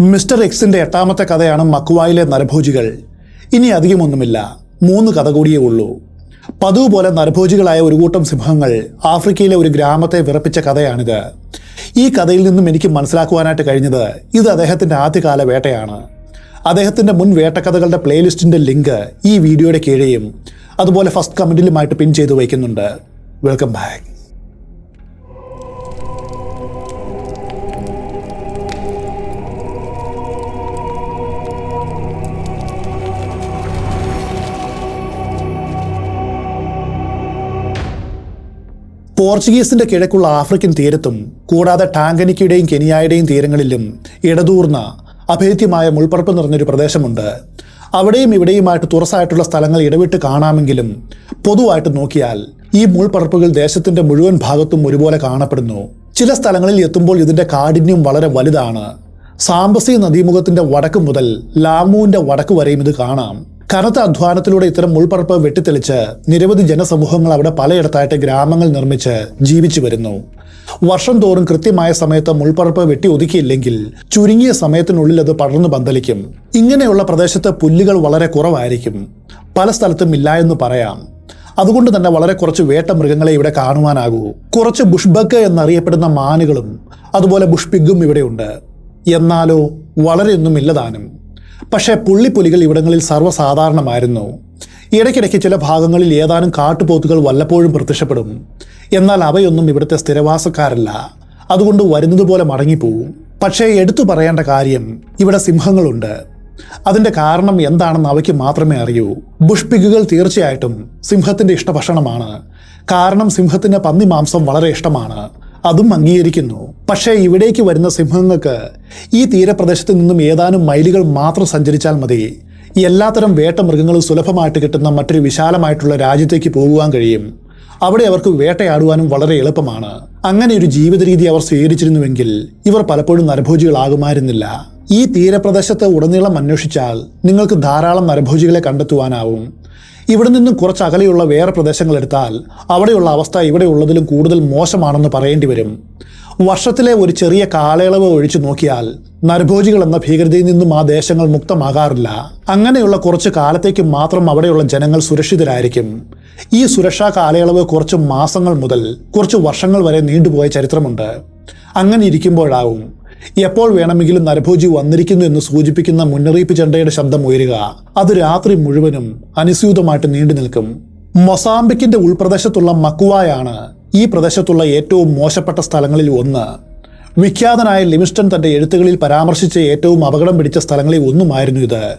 Mister എക്സിന്റെ എട്ടാമത്തെ കഥയാണ് മക്വായിലെ നരഭോജികൾ. ഇനി അധികമൊന്നുമില്ല. മൂന്ന് കഥ കൂടിയേ ഉള്ളൂ. പതിവ് പോലെ നരഭോജികളായ ഒരു കൂട്ടം സിംഹങ്ങൾ ആഫ്രിക്കയിലെ ഒരു ഗ്രാമത്തെ വിറപ്പിച്ച കഥയാണിത്. ഈ കഥയിൽ നിന്നും എനിക്ക് മനസ്സിലാക്കുവാനായിട്ട് കഴിഞ്ഞത് ഇത് അദ്ദേഹത്തിന്റെ ആദ്യകാല വേട്ടയാണ്. അദ്ദേഹത്തിന്റെ മുൻ വേട്ടക്കഥകളുടെ പ്ലേലിസ്റ്റിന്റെ ലിങ്ക് ഈ വീഡിയോയുടെ കീഴെയും അതുപോലെ ഫസ്റ്റ് കമന്റിലുമായിട്ട് പിൻ ചെയ്തു വയ്ക്കുന്നുണ്ട്. Welcome back. പോർച്ചുഗീസിന്റെ കിഴക്കുള്ള ആഫ്രിക്കൻ തീരത്തും കൂടാതെ ടാങ്കനിക്കയുടെയും കെനിയായുടെയും തീരങ്ങളിലും ഇടതൂർന്ന അഭേദ്യമായ മുൾപ്പറപ്പ് നിറഞ്ഞൊരു പ്രദേശമുണ്ട്. അവിടെയും ഇവിടെയുമായിട്ട് തുറസായിട്ടുള്ള സ്ഥലങ്ങൾ ഇടവിട്ട് കാണാമെങ്കിലും പൊതുവായിട്ട് നോക്കിയാൽ ഈ മുൾപ്പറപ്പുകൾ ദേശത്തിന്റെ മുഴുവൻ ഭാഗത്തും ഒരുപോലെ കാണപ്പെടുന്നു. ചില സ്ഥലങ്ങളിൽ എത്തുമ്പോൾ ഇതിന്റെ കാഠിന്യം വളരെ വലുതാണ്. സാംബസി നദീമുഖത്തിന്റെ വടക്ക് മുതൽ ലാമുവിന്റെ വടക്ക് വരെയും ഇത് കാണാം. കനത്ത അധ്വാനത്തിലൂടെ ഇത്തരം മുൾപ്പറപ്പ് വെട്ടിത്തെളിച്ച് നിരവധി ജനസമൂഹങ്ങൾ അവിടെ പലയിടത്തായിട്ട് ഗ്രാമങ്ങൾ നിർമ്മിച്ച് ജീവിച്ചു വരുന്നു. വർഷം തോറും കൃത്യമായ സമയത്ത് മുൾപ്പറപ്പ് വെട്ടി ഒതുക്കിയില്ലെങ്കിൽ ചുരുങ്ങിയ സമയത്തിനുള്ളിൽ അത് പടർന്നു പന്തലിക്കും. ഇങ്ങനെയുള്ള പ്രദേശത്ത് പുല്ലുകൾ വളരെ കുറവായിരിക്കും. പല സ്ഥലത്തും ഇല്ല എന്ന് പറയാം. അതുകൊണ്ട് തന്നെ വളരെ കുറച്ച് വേട്ട മൃഗങ്ങളെ ഇവിടെ കാണുവാനാകൂ. കുറച്ച് ബുഷ്ബക്ക് എന്നറിയപ്പെടുന്ന മാനുകളും അതുപോലെ ബുഷ്പിഗും ഇവിടെയുണ്ട് എന്നാലോ വളരെയൊന്നും ഇല്ലതാനും പക്ഷേ പുള്ളിപ്പുലികൾ ഇവിടങ്ങളിൽ സർവസാധാരണമായിരുന്നു. ഇടയ്ക്കിടയ്ക്ക് ചില ഭാഗങ്ങളിൽ ഏതാനും കാട്ടുപോത്തുകൾ വല്ലപ്പോഴും പ്രത്യക്ഷപ്പെടും. എന്നാൽ അവയൊന്നും ഇവിടുത്തെ സ്ഥിരവാസക്കാരല്ല. അതുകൊണ്ട് വരുന്നതുപോലെ മടങ്ങിപ്പോവും. പക്ഷേ എടുത്തു പറയേണ്ട കാര്യം ഇവിടെ സിംഹങ്ങളുണ്ട്. അതിന്റെ കാരണം എന്താണെന്ന് അവയ്ക്ക് മാത്രമേ അറിയൂ. ബുഷ്പിഗുകൾ തീർച്ചയായിട്ടും സിംഹത്തിന്റെ ഇഷ്ടഭക്ഷണമാണ്. കാരണം സിംഹത്തിന് പന്നി മാംസം വളരെ ഇഷ്ടമാണ്. അതും അംഗീകരിക്കുന്നു. പക്ഷേ ഇവിടേക്ക് വരുന്ന സിംഹങ്ങൾക്ക് ഈ തീരപ്രദേശത്ത് നിന്നും ഏതാനും മൈലുകൾ മാത്രം സഞ്ചരിച്ചാൽ മതി. എല്ലാത്തരം വേട്ട മൃഗങ്ങളും സുലഭമായിട്ട് കിട്ടുന്ന മറ്റൊരു വിശാലമായിട്ടുള്ള രാജ്യത്തേക്ക് പോകുവാൻ കഴിയും. അവിടെ അവർക്ക് വേട്ടയാടുവാനും വളരെ എളുപ്പമാണ്. അങ്ങനെ ഒരു ജീവിത രീതി അവർ സ്വീകരിച്ചിരുന്നുവെങ്കിൽ ഇവർ പലപ്പോഴും നരഭോജികളാകുമായിരുന്നില്ല. ഈ തീരപ്രദേശത്ത് ഉടനീളം അന്വേഷിച്ചാൽ നിങ്ങൾക്ക് ധാരാളം നരഭോജികളെ കണ്ടെത്തുവാനാവും. ഇവിടെ നിന്നും കുറച്ച് അകലെയുള്ള വേറെ പ്രദേശങ്ങൾ എടുത്താൽ അവിടെയുള്ള അവസ്ഥ ഇവിടെയുള്ളതിലും കൂടുതൽ മോശമാണെന്ന് പറയേണ്ടി വരും. വർഷത്തിലെ ഒരു ചെറിയ കാലയളവ് ഒഴിച്ചു നോക്കിയാൽ നരഭോജികൾ എന്ന ഭീകരതയിൽ നിന്നും ആ ദേശങ്ങൾ മുക്തമാകാറില്ല. അങ്ങനെയുള്ള കുറച്ച് കാലത്തേക്ക് മാത്രം അവിടെയുള്ള ജനങ്ങൾ സുരക്ഷിതരായിരിക്കും. ഈ സുരക്ഷാ കാലയളവ് കുറച്ച് മാസങ്ങൾ മുതൽ കുറച്ച് വർഷങ്ങൾ വരെ നീണ്ടുപോയ ചരിത്രമുണ്ട്. അങ്ങനെ ഇരിക്കുമ്പോഴാവും എപ്പോൾ വേണമെങ്കിലും നരഭോജി വന്നിരിക്കുന്നു എന്ന് സൂചിപ്പിക്കുന്ന മുന്നറിയിപ്പ് ചെണ്ടയുടെ ശബ്ദം ഉയരുക. അത് രാത്രി മുഴുവനും അനുസ്യൂതമായിട്ട് നീണ്ടു നിൽക്കും മൊസാംബിക്കിന്റെ ഉൾപ്രദേശത്തുള്ള മക്കുവായാണ് ഈ പ്രദേശത്തുള്ള ഏറ്റവും മോശപ്പെട്ട സ്ഥലങ്ങളിൽ ഒന്ന്. വിഖ്യാതനായ ലിമിസ്റ്റൺ തന്റെ എഴുത്തുകളിൽ പരാമർശിച്ച ഏറ്റവും അപകടം പിടിച്ച സ്ഥലങ്ങളിൽ ഒന്നുമായിരുന്നു ഇത്.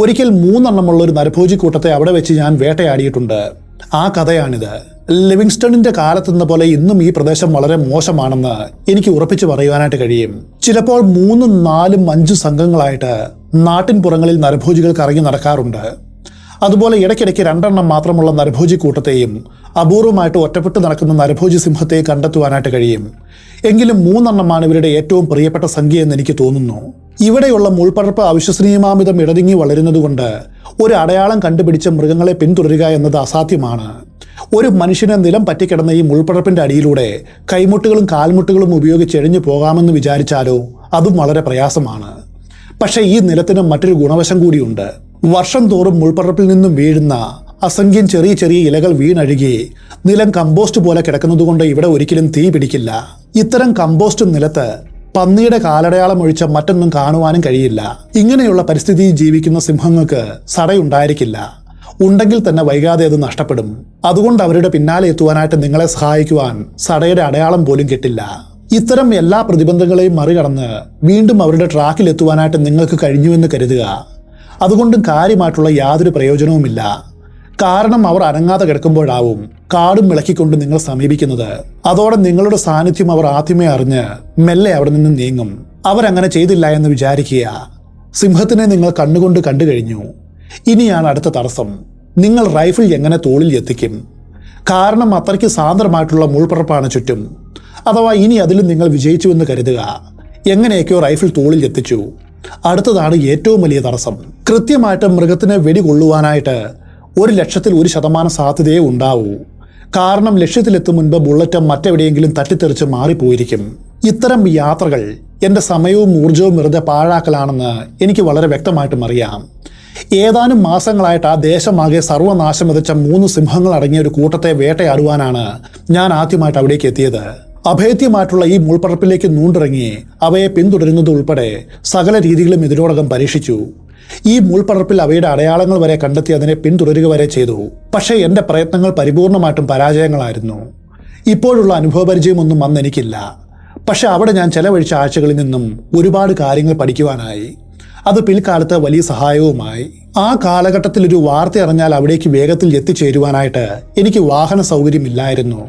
ഒരിക്കൽ മൂന്നെണ്ണമുള്ള ഒരു നരഭോജി കൂട്ടത്തെ അവിടെ വെച്ച് ഞാൻ വേട്ടയാടിയിട്ടുണ്ട്. ആ കഥയാണിത്. ലിവിങ്സ്റ്റണിന്റെ കാലത്തെന്ന പോലെ ഇന്നും ഈ പ്രദേശം വളരെ മോശമാണെന്ന് എനിക്ക് ഉറപ്പിച്ചു പറയുവാനായിട്ട് കഴിയും. ചിലപ്പോൾ മൂന്നും നാലും അഞ്ചും സംഘങ്ങളായിട്ട് നാട്ടിൻ പുറങ്ങളിൽ നരഭോജികൾ കറങ്ങി നടക്കാറുണ്ട്. അതുപോലെ ഇടയ്ക്കിടയ്ക്ക് രണ്ടെണ്ണം മാത്രമുള്ള നരഭോജി കൂട്ടത്തെയും അപൂർവമായിട്ട് ഒറ്റപ്പെട്ട് നടക്കുന്ന നരഭോജി സിംഹത്തെ കണ്ടെത്തുവാനായിട്ട് കഴിയും. എങ്കിലും മൂന്നെണ്ണമാണ് ഇവരുടെ ഏറ്റവും പ്രിയപ്പെട്ട സംഖ്യ എന്ന് എനിക്ക് തോന്നുന്നു. ഇവിടെയുള്ള മുൾപ്പടർപ്പ് അവിശ്വസനീയമാമിതം ഇടതിങ്ങി വളരുന്നതുകൊണ്ട് ഒരു അടയാളം കണ്ടുപിടിച്ച മൃഗങ്ങളെ പിന്തുടരുക എന്നത് അസാധ്യമാണ്. ഒരു മനുഷ്യനെ നിലം പറ്റിക്കിടന്ന ഈ മുൾപ്പടർപ്പിന്റെ അടിയിലൂടെ കൈമുട്ടുകളും കാൽമുട്ടുകളും ഉപയോഗിച്ച് എഴിഞ്ഞു പോകാമെന്ന് വിചാരിച്ചാലോ അതും വളരെ പ്രയാസമാണ്. പക്ഷേ ഈ നിലത്തിന് മറ്റൊരു ഗുണവശം കൂടിയുണ്ട്. വർഷം തോറും മുൾപ്പറപ്പിൽ നിന്നും വീഴുന്ന അസംഖ്യം ചെറിയ ചെറിയ ഇലകൾ വീണഴുകി നിലം കമ്പോസ്റ്റ് പോലെ കിടക്കുന്നതുകൊണ്ട് ഇവിടെ ഒരിക്കലും തീ പിടിക്കില്ല. ഇത്തരം കമ്പോസ്റ്റ് നിലത്ത് പന്നിയുടെ കാലടയാളം ഒഴിച്ച മറ്റൊന്നും കാണുവാനും കഴിയില്ല. ഇങ്ങനെയുള്ള പരിസ്ഥിതിയിൽ ജീവിക്കുന്ന സിംഹങ്ങൾക്ക് സടയുണ്ടായിരിക്കില്ല. ഉണ്ടെങ്കിൽ തന്നെ വൈകാതെ അത് നഷ്ടപ്പെടും. അതുകൊണ്ട് അവരുടെ പിന്നാലെ എത്തുവാനായിട്ട് നിങ്ങളെ സഹായിക്കുവാൻ സടയുടെ അടയാളം പോലും കിട്ടില്ല. ഇത്തരം എല്ലാ പ്രതിബന്ധങ്ങളെയും മറികടന്ന് വീണ്ടും അവരുടെ ട്രാക്കിൽ എത്തുവാനായിട്ട് നിങ്ങൾക്ക് കഴിഞ്ഞുവെന്ന് കരുതുക. അതുകൊണ്ടും കാര്യമായിട്ടുള്ള യാതൊരു പ്രയോജനവുമില്ല. കാരണം അവർ അനങ്ങാതെ കിടക്കുമ്പോഴാവും കാടും വിളക്കിക്കൊണ്ട് നിങ്ങൾ സമീപിക്കുന്നത്. അതോടെ നിങ്ങളുടെ സാന്നിധ്യം അവർ ആദ്യമേ അറിഞ്ഞ് മെല്ലെ അവിടെ നിന്ന് നീങ്ങും. അവരങ്ങനെ ചെയ്തില്ല എന്ന് വിചാരിക്കുക. സിംഹത്തിനെ നിങ്ങൾ കണ്ണുകൊണ്ട് കണ്ടു കഴിഞ്ഞു ഇനിയാണ് അടുത്ത തടസ്സം. നിങ്ങൾ റൈഫിൾ എങ്ങനെ തോളിൽ എത്തിക്കും? കാരണം അത്രയ്ക്ക് സാന്ദ്രമായിട്ടുള്ള മുൾപ്പറപ്പാണ് ചുറ്റും. അഥവാ ഇനി അതിലും നിങ്ങൾ വിജയിച്ചുവെന്ന് കരുതുക. എങ്ങനെയൊക്കെയോ റൈഫിൾ തോളിൽ എത്തിച്ചു. അടുത്തതാണ് ഏറ്റവും വലിയ തടസ്സം. കൃത്യമായിട്ട് മൃഗത്തിനെ വെടികൊള്ളുവാനായിട്ട് ഒരു ലക്ഷത്തിൽ ഒരു ശതമാനം സാധ്യതയേ ഉണ്ടാവൂ. കാരണം ലക്ഷ്യത്തിലെത്തും മുൻപ് ബുള്ളറ്റ് മറ്റെവിടെയെങ്കിലും തട്ടിത്തെറിച്ച് മാറിപ്പോയിരിക്കും. ഇത്തരം യാത്രകൾ എന്റെ സമയവും ഊർജവും വെറുതെ പാഴാക്കലാണെന്ന് എനിക്ക് വളരെ വ്യക്തമായിട്ടും അറിയാം. ഏതാനും മാസങ്ങളായിട്ട് ആ ദേശമാകെ സർവനാശം വിതച്ച മൂന്ന് സിംഹങ്ങൾ അടങ്ങിയ ഒരു കൂട്ടത്തെ വേട്ടയാടുവാനാണ് ഞാൻ ആദ്യമായിട്ട് അവിടേക്ക് എത്തിയത്. അഭേദ്യമായിട്ടുള്ള ഈ മുൾപ്പറപ്പിലേക്ക് നൂണ്ടിറങ്ങി അവയെ പിന്തുടരുന്നത് ഉൾപ്പെടെ സകല രീതികളും ഇതിനോടകം പരീക്ഷിച്ചു. ഈ മുൾപ്പടർപ്പിൽ അവയുടെ അടയാളങ്ങൾ വരെ കണ്ടെത്തി അതിനെ പിന്തുടരുക വരെ ചെയ്തു. പക്ഷേ എന്റെ പ്രയത്നങ്ങൾ പരിപൂർണമായിട്ടും പരാജയങ്ങളായിരുന്നു. ഇപ്പോഴുള്ള അനുഭവപരിചയമൊന്നും അന്ന് എനിക്കില്ല. പക്ഷെ അവിടെ ഞാൻ ചെലവഴിച്ച ആഴ്ചകളിൽ നിന്നും ഒരുപാട് കാര്യങ്ങൾ പഠിക്കുവാനായി. അത് പിൽക്കാലത്ത് വലിയ സഹായവുമായി. ആ കാലഘട്ടത്തിൽ ഒരു വാർത്ത അറിഞ്ഞാൽ അവിടേക്ക് വേഗത്തിൽ എത്തിച്ചേരുവാനായിട്ട് എനിക്ക് വാഹന സൗകര്യമില്ലായിരുന്നു.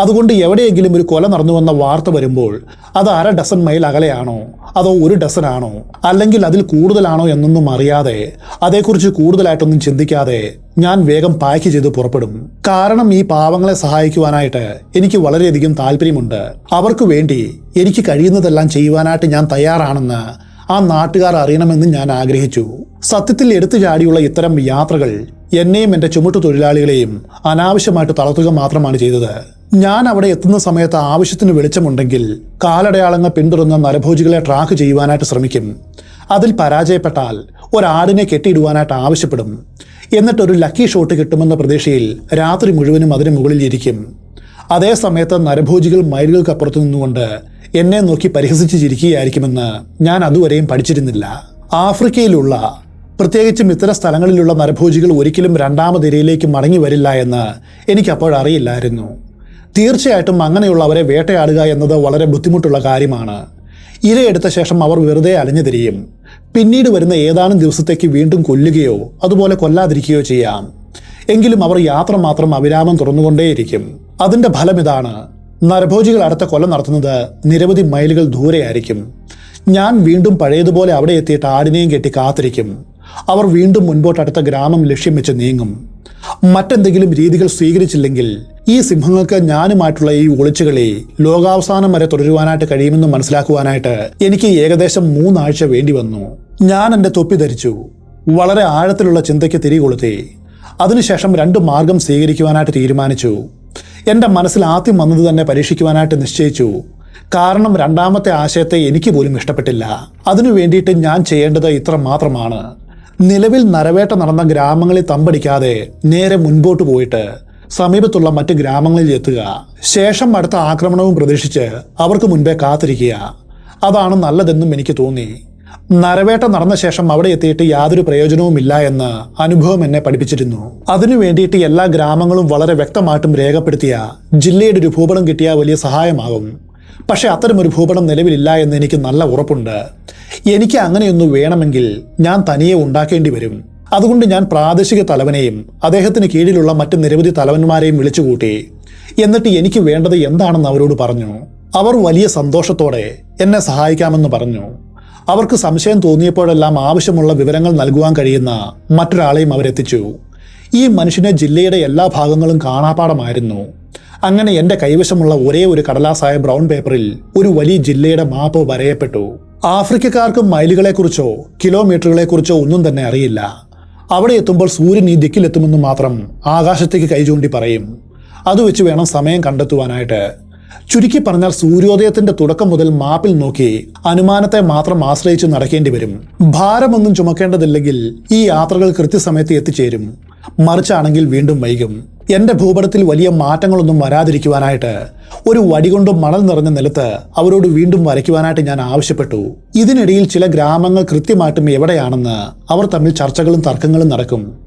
അതുകൊണ്ട് എവിടെയെങ്കിലും ഒരു കൊല നടന്നുവെന്ന വാർത്ത വരുമ്പോൾ അത് അര ഡസൻ മൈൽ അകലെയാണോ? അതോ ഒരു ഡസൻ ആണോ അല്ലെങ്കിൽ അതിൽ കൂടുതലാണോ എന്നൊന്നും അറിയാതെ അതേക്കുറിച്ച് കൂടുതലായിട്ടൊന്നും ചിന്തിക്കാതെ ഞാൻ വേഗം പാക്ക് ചെയ്ത് പുറപ്പെടും. കാരണം ഈ പാവങ്ങളെ സഹായിക്കുവാനായിട്ട് എനിക്ക് വളരെയധികം താല്പര്യമുണ്ട്. അവർക്ക് വേണ്ടി എനിക്ക് കഴിയുന്നതെല്ലാം ചെയ്യുവാനായിട്ട് ഞാൻ തയ്യാറാണെന്ന് ആ നാട്ടുകാർ അറിയണമെന്ന് ഞാൻ ആഗ്രഹിച്ചു. സത്യത്തിൽ എടുത്തു ചാടിയുള്ള ഇത്തരം യാത്രകൾ എന്നെയും എന്റെ ചുമട്ടു തൊഴിലാളികളെയും അനാവശ്യമായിട്ട് തളർത്തുക മാത്രമാണ് ചെയ്തത്. ഞാൻ അവിടെ എത്തുന്ന സമയത്ത് ആവശ്യത്തിന് വെളിച്ചമുണ്ടെങ്കിൽ കാലടയാളങ്ങൾ പിന്തുടർന്ന നരഭോജികളെ ട്രാക്ക് ചെയ്യുവാനായിട്ട് ശ്രമിക്കും. അതിൽ പരാജയപ്പെട്ടാൽ ഒരാടിനെ കെട്ടിയിടുവാനായിട്ട് ആവശ്യപ്പെടും. എന്നിട്ടൊരു ലക്കി ഷോട്ട് കിട്ടുമെന്ന പ്രതീക്ഷയിൽ രാത്രി മുഴുവനും അതിന് മുകളിൽ ഇരിക്കും. അതേ സമയത്ത് നരഭോജികൾ മൈലുകൾക്കപ്പുറത്ത് നിന്നുകൊണ്ട് എന്നെ നോക്കി പരിഹസിച്ച് ചിരിക്കുകയായിരിക്കുമെന്ന് ഞാൻ അതുവരെയും പഠിച്ചിരുന്നില്ല. ആഫ്രിക്കയിലുള്ള പ്രത്യേകിച്ചും ഇത്തരം സ്ഥലങ്ങളിലുള്ള നരഭോജികൾ ഒരിക്കലും രണ്ടാമതിരയിലേക്ക് മടങ്ങി വരില്ല എന്ന് എനിക്കപ്പോഴറിയില്ലായിരുന്നു. തീർച്ചയായിട്ടും അങ്ങനെയുള്ളവരെ വേട്ടയാടുക എന്നത് വളരെ ബുദ്ധിമുട്ടുള്ള കാര്യമാണ്. ഇരയെടുത്ത ശേഷം അവർ വെറുതെ അലഞ്ഞു തിരിയും. പിന്നീട് വരുന്ന ഏതാനും ദിവസത്തേക്ക് വീണ്ടും കൊല്ലുകയോ അതുപോലെ കൊല്ലാതിരിക്കുകയോ ചെയ്യാം. എങ്കിലും അവർ യാത്ര മാത്രം അവിരാമം തുറന്നുകൊണ്ടേയിരിക്കും. അതിന്റെ ഫലം ഇതാണ്. നരഭോജികൾ അടുത്ത കൊല നടത്തുന്നത് നിരവധി മൈലുകൾ ദൂരെയായിരിക്കും. ഞാൻ വീണ്ടും പഴയതുപോലെ അവിടെ എത്തിയിട്ട് ആടിനെയും കെട്ടി കാത്തിരിക്കും. അവർ വീണ്ടും മുൻപോട്ട് അടുത്ത ഗ്രാമം ലക്ഷ്യം വെച്ച് നീങ്ങും. മറ്റെന്തെങ്കിലും രീതികൾ സ്വീകരിച്ചില്ലെങ്കിൽ ഈ സിംഹങ്ങൾക്ക് ഞാനുമായിട്ടുള്ള ഈ ഒളിച്ചുകളി ലോകാവസാനം വരെ തുടരുവാനായിട്ട് കഴിയുമെന്ന് മനസ്സിലാക്കുവാനായിട്ട് എനിക്ക് ഏകദേശം മൂന്നാഴ്ച വേണ്ടി വന്നു ഞാൻ എന്റെ തൊപ്പി ധരിച്ചു. വളരെ ആഴത്തിലുള്ള ചിന്തയ്ക്ക് തിരികൊളുത്തി അതിനുശേഷം രണ്ട് മാർഗം സ്വീകരിക്കുവാനായിട്ട് തീരുമാനിച്ചു. എന്റെ മനസ്സിൽ ആദ്യം വന്നത് തന്നെ പരീക്ഷിക്കുവാനായിട്ട് നിശ്ചയിച്ചു. കാരണം രണ്ടാമത്തെ ആശയത്തെ എനിക്ക് പോലും ഇഷ്ടപ്പെട്ടില്ല. അതിനു വേണ്ടിയിട്ട് ഞാൻ ചെയ്യേണ്ടത് ഇത്ര മാത്രമാണ് നിലവിൽ നരവേട്ട നടന്ന ഗ്രാമങ്ങളിൽ തമ്പടിക്കാതെ നേരെ മുൻപോട്ട് പോയിട്ട് സമീപത്തുള്ള മറ്റ് ഗ്രാമങ്ങളിൽ എത്തുക. ശേഷം അടുത്ത ആക്രമണവും പ്രതീക്ഷിച്ച് അവർക്ക് മുൻപേ കാത്തിരിക്കുക. അതാണ് നല്ലതെന്നും എനിക്ക് തോന്നി. നരവേട്ട നടന്ന ശേഷം അവിടെ എത്തിയിട്ട് യാതൊരു പ്രയോജനവുമില്ല എന്ന് അനുഭവം എന്നെ പഠിപ്പിച്ചിരുന്നു. അതിനു വേണ്ടിയിട്ട് എല്ലാ ഗ്രാമങ്ങളും വളരെ വ്യക്തമായിട്ടും രേഖപ്പെടുത്തിയ ജില്ലയുടെ ഒരു ഭൂപടം കിട്ടിയ വലിയ സഹായമാകും. പക്ഷെ അത്തരമൊരു ഭൂപടം നിലവിലില്ല എന്ന് എനിക്ക് നല്ല ഉറപ്പുണ്ട്. എനിക്ക് അങ്ങനെയൊന്ന് വേണമെങ്കിൽ ഞാൻ തനിയെ ഉണ്ടാക്കേണ്ടി വരും. അതുകൊണ്ട് ഞാൻ പ്രാദേശിക തലവനെയും അദ്ദേഹത്തിന് കീഴിലുള്ള മറ്റ് നിരവധി തലവന്മാരെയും വിളിച്ചുകൂട്ടി. എന്നിട്ട് എനിക്ക് വേണ്ടത് എന്താണെന്ന് അവരോട് പറഞ്ഞു. അവർ വലിയ സന്തോഷത്തോടെ എന്നെ സഹായിക്കാമെന്ന് പറഞ്ഞു. അവർക്ക് സംശയം തോന്നിയപ്പോഴെല്ലാം ആവശ്യമുള്ള വിവരങ്ങൾ നൽകുവാൻ കഴിയുന്ന മറ്റൊരാളെയും അവരെത്തിച്ചു. ഈ മനുഷ്യനെ ജില്ലയുടെ എല്ലാ ഭാഗങ്ങളും കാണാപാഠമായിരുന്നു. അങ്ങനെ എന്റെ കൈവശമുള്ള ഒരേ ഒരു കടലാസായ ബ്രൗൺ പേപ്പറിൽ ഒരു വലിയ ജില്ലയുടെ മാപ്പ് വരയപ്പെട്ടു. ആഫ്രിക്കക്കാർക്ക് മൈലുകളെക്കുറിച്ചോ കിലോമീറ്ററുകളെക്കുറിച്ചോ ഒന്നും തന്നെ അറിയില്ല. അവിടെ എത്തുമ്പോൾ സൂര്യൻ ഈ ദിക്കിലെത്തുമെന്ന് മാത്രം ആകാശത്തേക്ക് കൈ ചൂണ്ടി പറയും. അത് വെച്ച് വേണം സമയം കണ്ടെത്തുവാനായിട്ട്. ചുരുക്കി പറഞ്ഞാൽ സൂര്യോദയത്തിന്റെ തുടക്കം മുതൽ മാപ്പിൽ നോക്കി അനുമാനത്തെ മാത്രം ആശ്രയിച്ച് നടക്കേണ്ടി വരും. ഭാരമൊന്നും ചുമക്കേണ്ടതില്ലെങ്കിൽ ഈ യാത്രകൾ കൃത്യസമയത്ത് എത്തിച്ചേരും. മറിച്ചാണെങ്കിൽ വീണ്ടും വൈകും. എന്റെ ഭൂപടത്തിൽ വലിയ മാറ്റങ്ങളൊന്നും വരാതിരിക്കുവാനായിട്ട് ഒരു വടി കൊണ്ട് മണൽ നിറഞ്ഞ നിലത്ത് അവരോട് വീണ്ടും വരയ്ക്കുവാനായിട്ട് ഞാൻ ആവശ്യപ്പെട്ടു. ഇതിനിടയിൽ ചില ഗ്രാമങ്ങൾ കൃത്യമായിട്ടും എവിടെയാണെന്ന് അവർ തമ്മിൽ ചർച്ചകളും തർക്കങ്ങളും നടക്കും.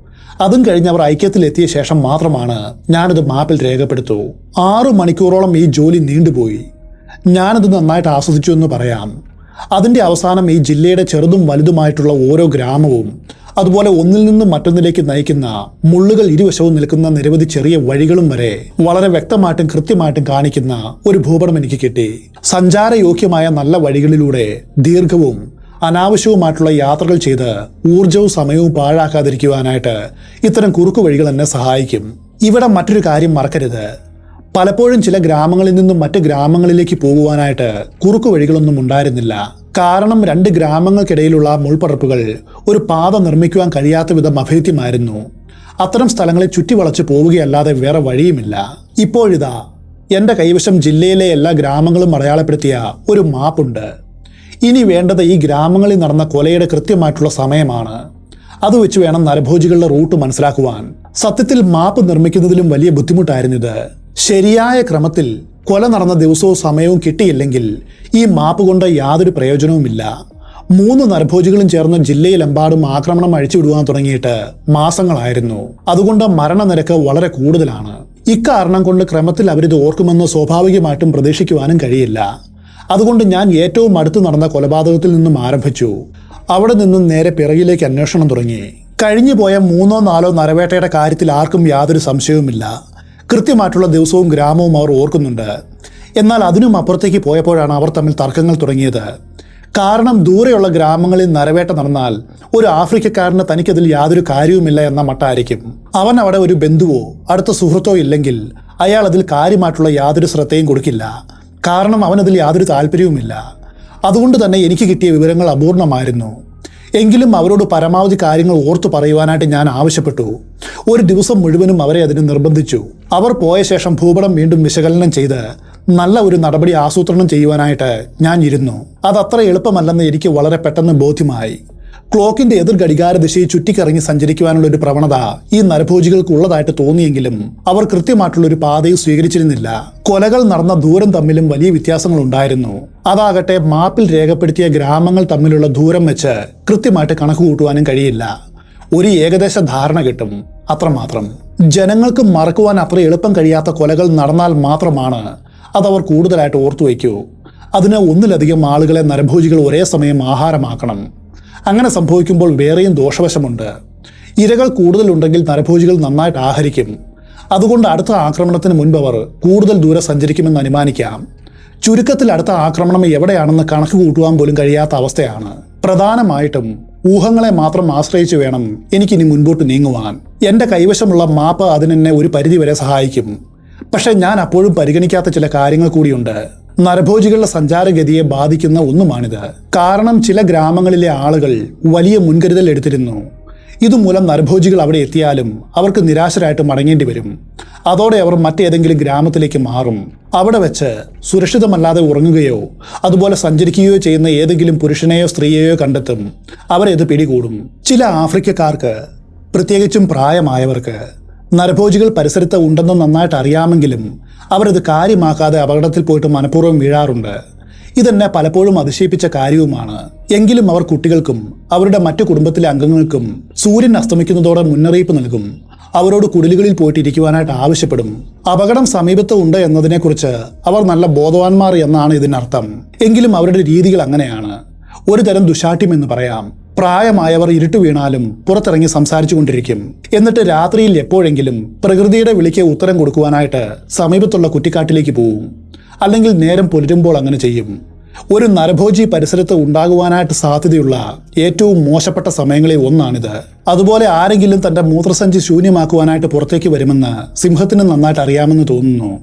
അതും കഴിഞ്ഞ് അവർ ഐക്യത്തിലെത്തിയ ശേഷം മാത്രമാണ് ഞാനത് മാപ്പിൽ രേഖപ്പെടുത്തു. ആറു മണിക്കൂറോളം ഈ ജോലി നീണ്ടുപോയി. ഞാനത് നന്നായിട്ട് ആസ്വദിച്ചു എന്ന് പറയാം. അതിന്റെ അവസാനം ഈ ജില്ലയുടെ ചെറുതും വലുതുമായിട്ടുള്ള ഓരോ ഗ്രാമവും അതുപോലെ ഒന്നിൽ നിന്നും മറ്റൊന്നിലേക്ക് നയിക്കുന്ന മുള്ളുകൾ ഇരുവശവും നിൽക്കുന്ന നിരവധി ചെറിയ വഴികളും വരെ വളരെ വ്യക്തമായിട്ടും കൃത്യമായിട്ടും കാണിക്കുന്ന ഒരു ഭൂപടം എനിക്ക് കിട്ടി. സഞ്ചാരയോഗ്യമായ നല്ല വഴികളിലൂടെ ദീർഘവും അനാവശ്യവുമായിട്ടുള്ള യാത്രകൾ ചെയ്ത് ഊർജവും സമയവും പാഴാക്കാതിരിക്കുവാനായിട്ട് ഇത്തരം കുറുക്കു വഴികൾ എന്നെ സഹായിക്കും. ഇവിടെ മറ്റൊരു കാര്യം മറക്കരുത്. പലപ്പോഴും ചില ഗ്രാമങ്ങളിൽ നിന്നും മറ്റ് ഗ്രാമങ്ങളിലേക്ക് പോകുവാനായിട്ട് കുറുക്കു വഴികളൊന്നും ഉണ്ടായിരുന്നില്ല. കാരണം രണ്ട് ഗ്രാമങ്ങൾക്കിടയിലുള്ള മുൾപ്പടർപ്പുകൾ ഒരു പാത നിർമ്മിക്കുവാൻ കഴിയാത്ത വിധം അഭേദ്യമായിരുന്നു. അത്തരം സ്ഥലങ്ങളെ ചുറ്റിവളച്ച് പോവുകയല്ലാതെ വേറെ വഴിയുമില്ല. ഇപ്പോഴിതാ എന്റെ കൈവശം ജില്ലയിലെ എല്ലാ ഗ്രാമങ്ങളും അടയാളപ്പെടുത്തിയ ഒരു മാപ്പുണ്ട്. ഇനി വേണ്ടത് ഈ ഗ്രാമങ്ങളിൽ നടന്ന കൊലയുടെ കൃത്യമായിട്ടുള്ള സമയമാണ്. അത് വെച്ച് വേണം നരഭോജികളുടെ റൂട്ട് മനസ്സിലാക്കുവാൻ. സത്യത്തിൽ മാപ്പ് നിർമ്മിക്കുന്നതിലും വലിയ ബുദ്ധിമുട്ടായിരുന്നു ഇത്. ശരിയായ ക്രമത്തിൽ കൊല നടന്ന ദിവസവും സമയവും കിട്ടിയില്ലെങ്കിൽ ഈ മാപ്പ് കൊണ്ട് യാതൊരു പ്രയോജനവുമില്ല. മൂന്ന് നരഭോജികളും ചേർന്ന് ജില്ലയിലെമ്പാടും ആക്രമണം അഴിച്ചുവിടുവാൻ തുടങ്ങിയിട്ട് മാസങ്ങളായിരുന്നു. അതുകൊണ്ട് മരണനിരക്ക് വളരെ കൂടുതലാണ്. ഇക്കാരണം കൊണ്ട് ക്രമത്തിൽ അവരിത് ഓർക്കുമെന്ന് സ്വാഭാവികമായിട്ടും പ്രതീക്ഷിക്കുവാനും കഴിയില്ല. അതുകൊണ്ട് ഞാൻ ഏറ്റവും അടുത്ത് നടന്ന കൊലപാതകത്തിൽ നിന്നും ആരംഭിച്ചു. അവിടെ നിന്നും നേരെ പിറകിലേക്ക് അന്വേഷണം തുടങ്ങി. കഴിഞ്ഞു പോയ മൂന്നോ നാലോ നരവേട്ടയുടെ കാര്യത്തിൽ ആർക്കും യാതൊരു സംശയവുമില്ല. കൃത്യമായിട്ടുള്ള ദിവസവും ഗ്രാമവും അവർ ഓർക്കുന്നുണ്ട്. എന്നാൽ അതിനും അപ്പുറത്തേക്ക് പോയപ്പോഴാണ് അവർ തമ്മിൽ തർക്കങ്ങൾ തുടങ്ങിയത്. കാരണം ദൂരെയുള്ള ഗ്രാമങ്ങളിൽ നരവേട്ട നടന്നാൽ ഒരു ആഫ്രിക്കക്കാരന് തനിക്കതിൽ യാതൊരു കാര്യവുമില്ല എന്ന മട്ടായിരിക്കും. അവൻ അവിടെ ഒരു ബന്ധുവോ അടുത്ത സുഹൃത്തോ ഇല്ലെങ്കിൽ അയാൾ അതിൽ കാര്യമായിട്ടുള്ള യാതൊരു ശ്രദ്ധയും കൊടുക്കില്ല. കാരണം അവനതിൽ യാതൊരു താല്പര്യവുമില്ല. അതുകൊണ്ട് തന്നെ എനിക്ക് കിട്ടിയ വിവരങ്ങൾ അപൂർണമായിരുന്നു. എങ്കിലും അവരോട് പരമാവധി കാര്യങ്ങൾ ഓർത്തു പറയുവാനായിട്ട് ഞാൻ ആവശ്യപ്പെട്ടു. ഒരു ദിവസം മുഴുവനും അവരെ അതിന് നിർബന്ധിച്ചു. അവർ പോയ ശേഷം ഭൂപടം വീണ്ടും വിശകലനം ചെയ്ത് നല്ല ഒരു നടപടി ആസൂത്രണം ചെയ്യുവാനായിട്ട് ഞാൻ ഇരുന്നു. അതത്ര എളുപ്പമല്ലെന്ന് എനിക്ക് വളരെ പെട്ടെന്ന് ബോധ്യമായി. ക്ലോക്കിന്റെ എതിർ ഘടികാര ദിശയിൽ ചുറ്റിക്കറങ്ങി സഞ്ചരിക്കുവാനുള്ള ഒരു പ്രവണത ഈ നരഭോജികൾക്ക് ഉള്ളതായിട്ട് തോന്നിയെങ്കിലും അവർ കൃത്യമായിട്ടുള്ള ഒരു പാതയും സ്വീകരിച്ചിരുന്നില്ല. കൊലകൾ നടന്ന ദൂരം തമ്മിലും വലിയ വ്യത്യാസങ്ങൾ ഉണ്ടായിരുന്നു. അതാകട്ടെ മാപ്പിൽ രേഖപ്പെടുത്തിയ ഗ്രാമങ്ങൾ തമ്മിലുള്ള ദൂരം വെച്ച് കൃത്യമായിട്ട് കണക്ക് കൂട്ടുവാനും കഴിയില്ല. ഒരു ഏകദേശ ധാരണ കിട്ടും. അത്രമാത്രം. ജനങ്ങൾക്ക് മറക്കുവാൻ അത്ര എളുപ്പം കഴിയാത്ത കൊലകൾ നടന്നാൽ മാത്രമാണ് അതവർ കൂടുതലായിട്ട് ഓർത്തു വയ്ക്കൂ. അതിന് ഒന്നിലധികം ആളുകളെ നരഭോജികൾ ഒരേ സമയം ആഹാരമാക്കണം. അങ്ങനെ സംഭവിക്കുമ്പോൾ വേറെയും ദോഷവശമുണ്ട്. ഇരകൾ കൂടുതലുണ്ടെങ്കിൽ നരഭോജികൾ നന്നായിട്ട് ആഹരിക്കും. അതുകൊണ്ട് അടുത്ത ആക്രമണത്തിന് മുൻപ് അവർ കൂടുതൽ ദൂരെ സഞ്ചരിക്കുമെന്ന് അനുമാനിക്കാം. ചുരുക്കത്തിൽ അടുത്ത ആക്രമണം എവിടെയാണെന്ന് കണക്ക് കൂട്ടുവാൻ പോലും കഴിയാത്ത അവസ്ഥയാണ്. പ്രധാനമായിട്ടും ഊഹങ്ങളെ മാത്രം ആശ്രയിച്ചു വേണം എനിക്കിനി മുൻപോട്ട് നീങ്ങുവാൻ. എന്റെ കൈവശമുള്ള മാപ്പ് അതിനെന്നെ ഒരു പരിധിവരെ സഹായിക്കും. പക്ഷെ ഞാൻ അപ്പോഴും പരിഗണിക്കാത്ത ചില കാര്യങ്ങൾ കൂടിയുണ്ട്. നരഭോജികളുടെ സഞ്ചാരഗതിയെ ബാധിക്കുന്ന ഒന്നുമാണിത്. കാരണം ചില ഗ്രാമങ്ങളിലെ ആളുകൾ വലിയ മുൻകരുതൽ എടുത്തിരുന്നു. ഇതുമൂലം നരഭോജികൾ അവിടെ എത്തിയാലും അവർക്ക് നിരാശരായിട്ട് മടങ്ങേണ്ടി വരും. അതോടെ അവർ മറ്റേതെങ്കിലും ഗ്രാമത്തിലേക്ക് മാറും. അവിടെ വെച്ച് സുരക്ഷിതമല്ലാതെ ഉറങ്ങുകയോ അതുപോലെ സഞ്ചരിക്കുകയോ ചെയ്യുന്ന ഏതെങ്കിലും പുരുഷനെയോ സ്ത്രീയെയോ കണ്ടെത്തും. അവരെ ഇത് പിടികൂടും. ചില ആഫ്രിക്കക്കാർക്ക് പ്രത്യേകിച്ചും പ്രായമായവർക്ക് നരഭോജികൾ പരിസരത്ത് ഉണ്ടെന്ന് നന്നായിട്ട് അറിയാമെങ്കിലും അവരത് കാര്യമാക്കാതെ അപകടത്തിൽ പോയിട്ട് മനഃപൂർവം വീഴാറുണ്ട്. ഇതെന്നെ പലപ്പോഴും അതിശയിപ്പിച്ച കാര്യവുമാണ്. എങ്കിലും അവർ കുട്ടികൾക്കും അവരുടെ മറ്റു കുടുംബത്തിലെ അംഗങ്ങൾക്കും സൂര്യൻ അസ്തമിക്കുന്നതോടെ മുന്നറിയിപ്പ് നൽകും. അവരോട് കുടിലുകളിൽ പോയിട്ട് ഇരിക്കുവാനായിട്ട് ആവശ്യപ്പെടും. അപകടം സമീപത്ത് ഉണ്ട് എന്നതിനെക്കുറിച്ച് അവർ നല്ല ബോധവാന്മാർ എന്നാണ് ഇതിനർത്ഥം. എങ്കിലും അവരുടെ രീതികൾ അങ്ങനെയാണ്. ഒരു തരം ദുശാഠ്യം എന്ന് പറയാം. പ്രായമായവർ ഇരുട്ടു വീണാലും പുറത്തിറങ്ങി സംസാരിച്ചു കൊണ്ടിരിക്കും എന്നിട്ട് രാത്രിയിൽ എപ്പോഴെങ്കിലും പ്രകൃതിയുടെ വിളിക്ക് ഉത്തരം കൊടുക്കുവാനായിട്ട് സമീപത്തുള്ള കുറ്റിക്കാട്ടിലേക്ക് പോവും. അല്ലെങ്കിൽ നേരം പുലരുമ്പോൾ അങ്ങനെ ചെയ്യും. ഒരു നരഭോജി പരിസരത്ത് ഉണ്ടാകുവാനായിട്ട് സാധ്യതയുള്ള ഏറ്റവും മോശപ്പെട്ട സമയങ്ങളിൽ ഒന്നാണിത്. അതുപോലെ ആരെങ്കിലും തന്റെ മൂത്രസഞ്ചി ശൂന്യമാക്കുവാനായിട്ട് പുറത്തേക്ക് വരുമെന്ന് സിംഹത്തിന് നന്നായിട്ട് അറിയാമെന്ന് തോന്നുന്നു.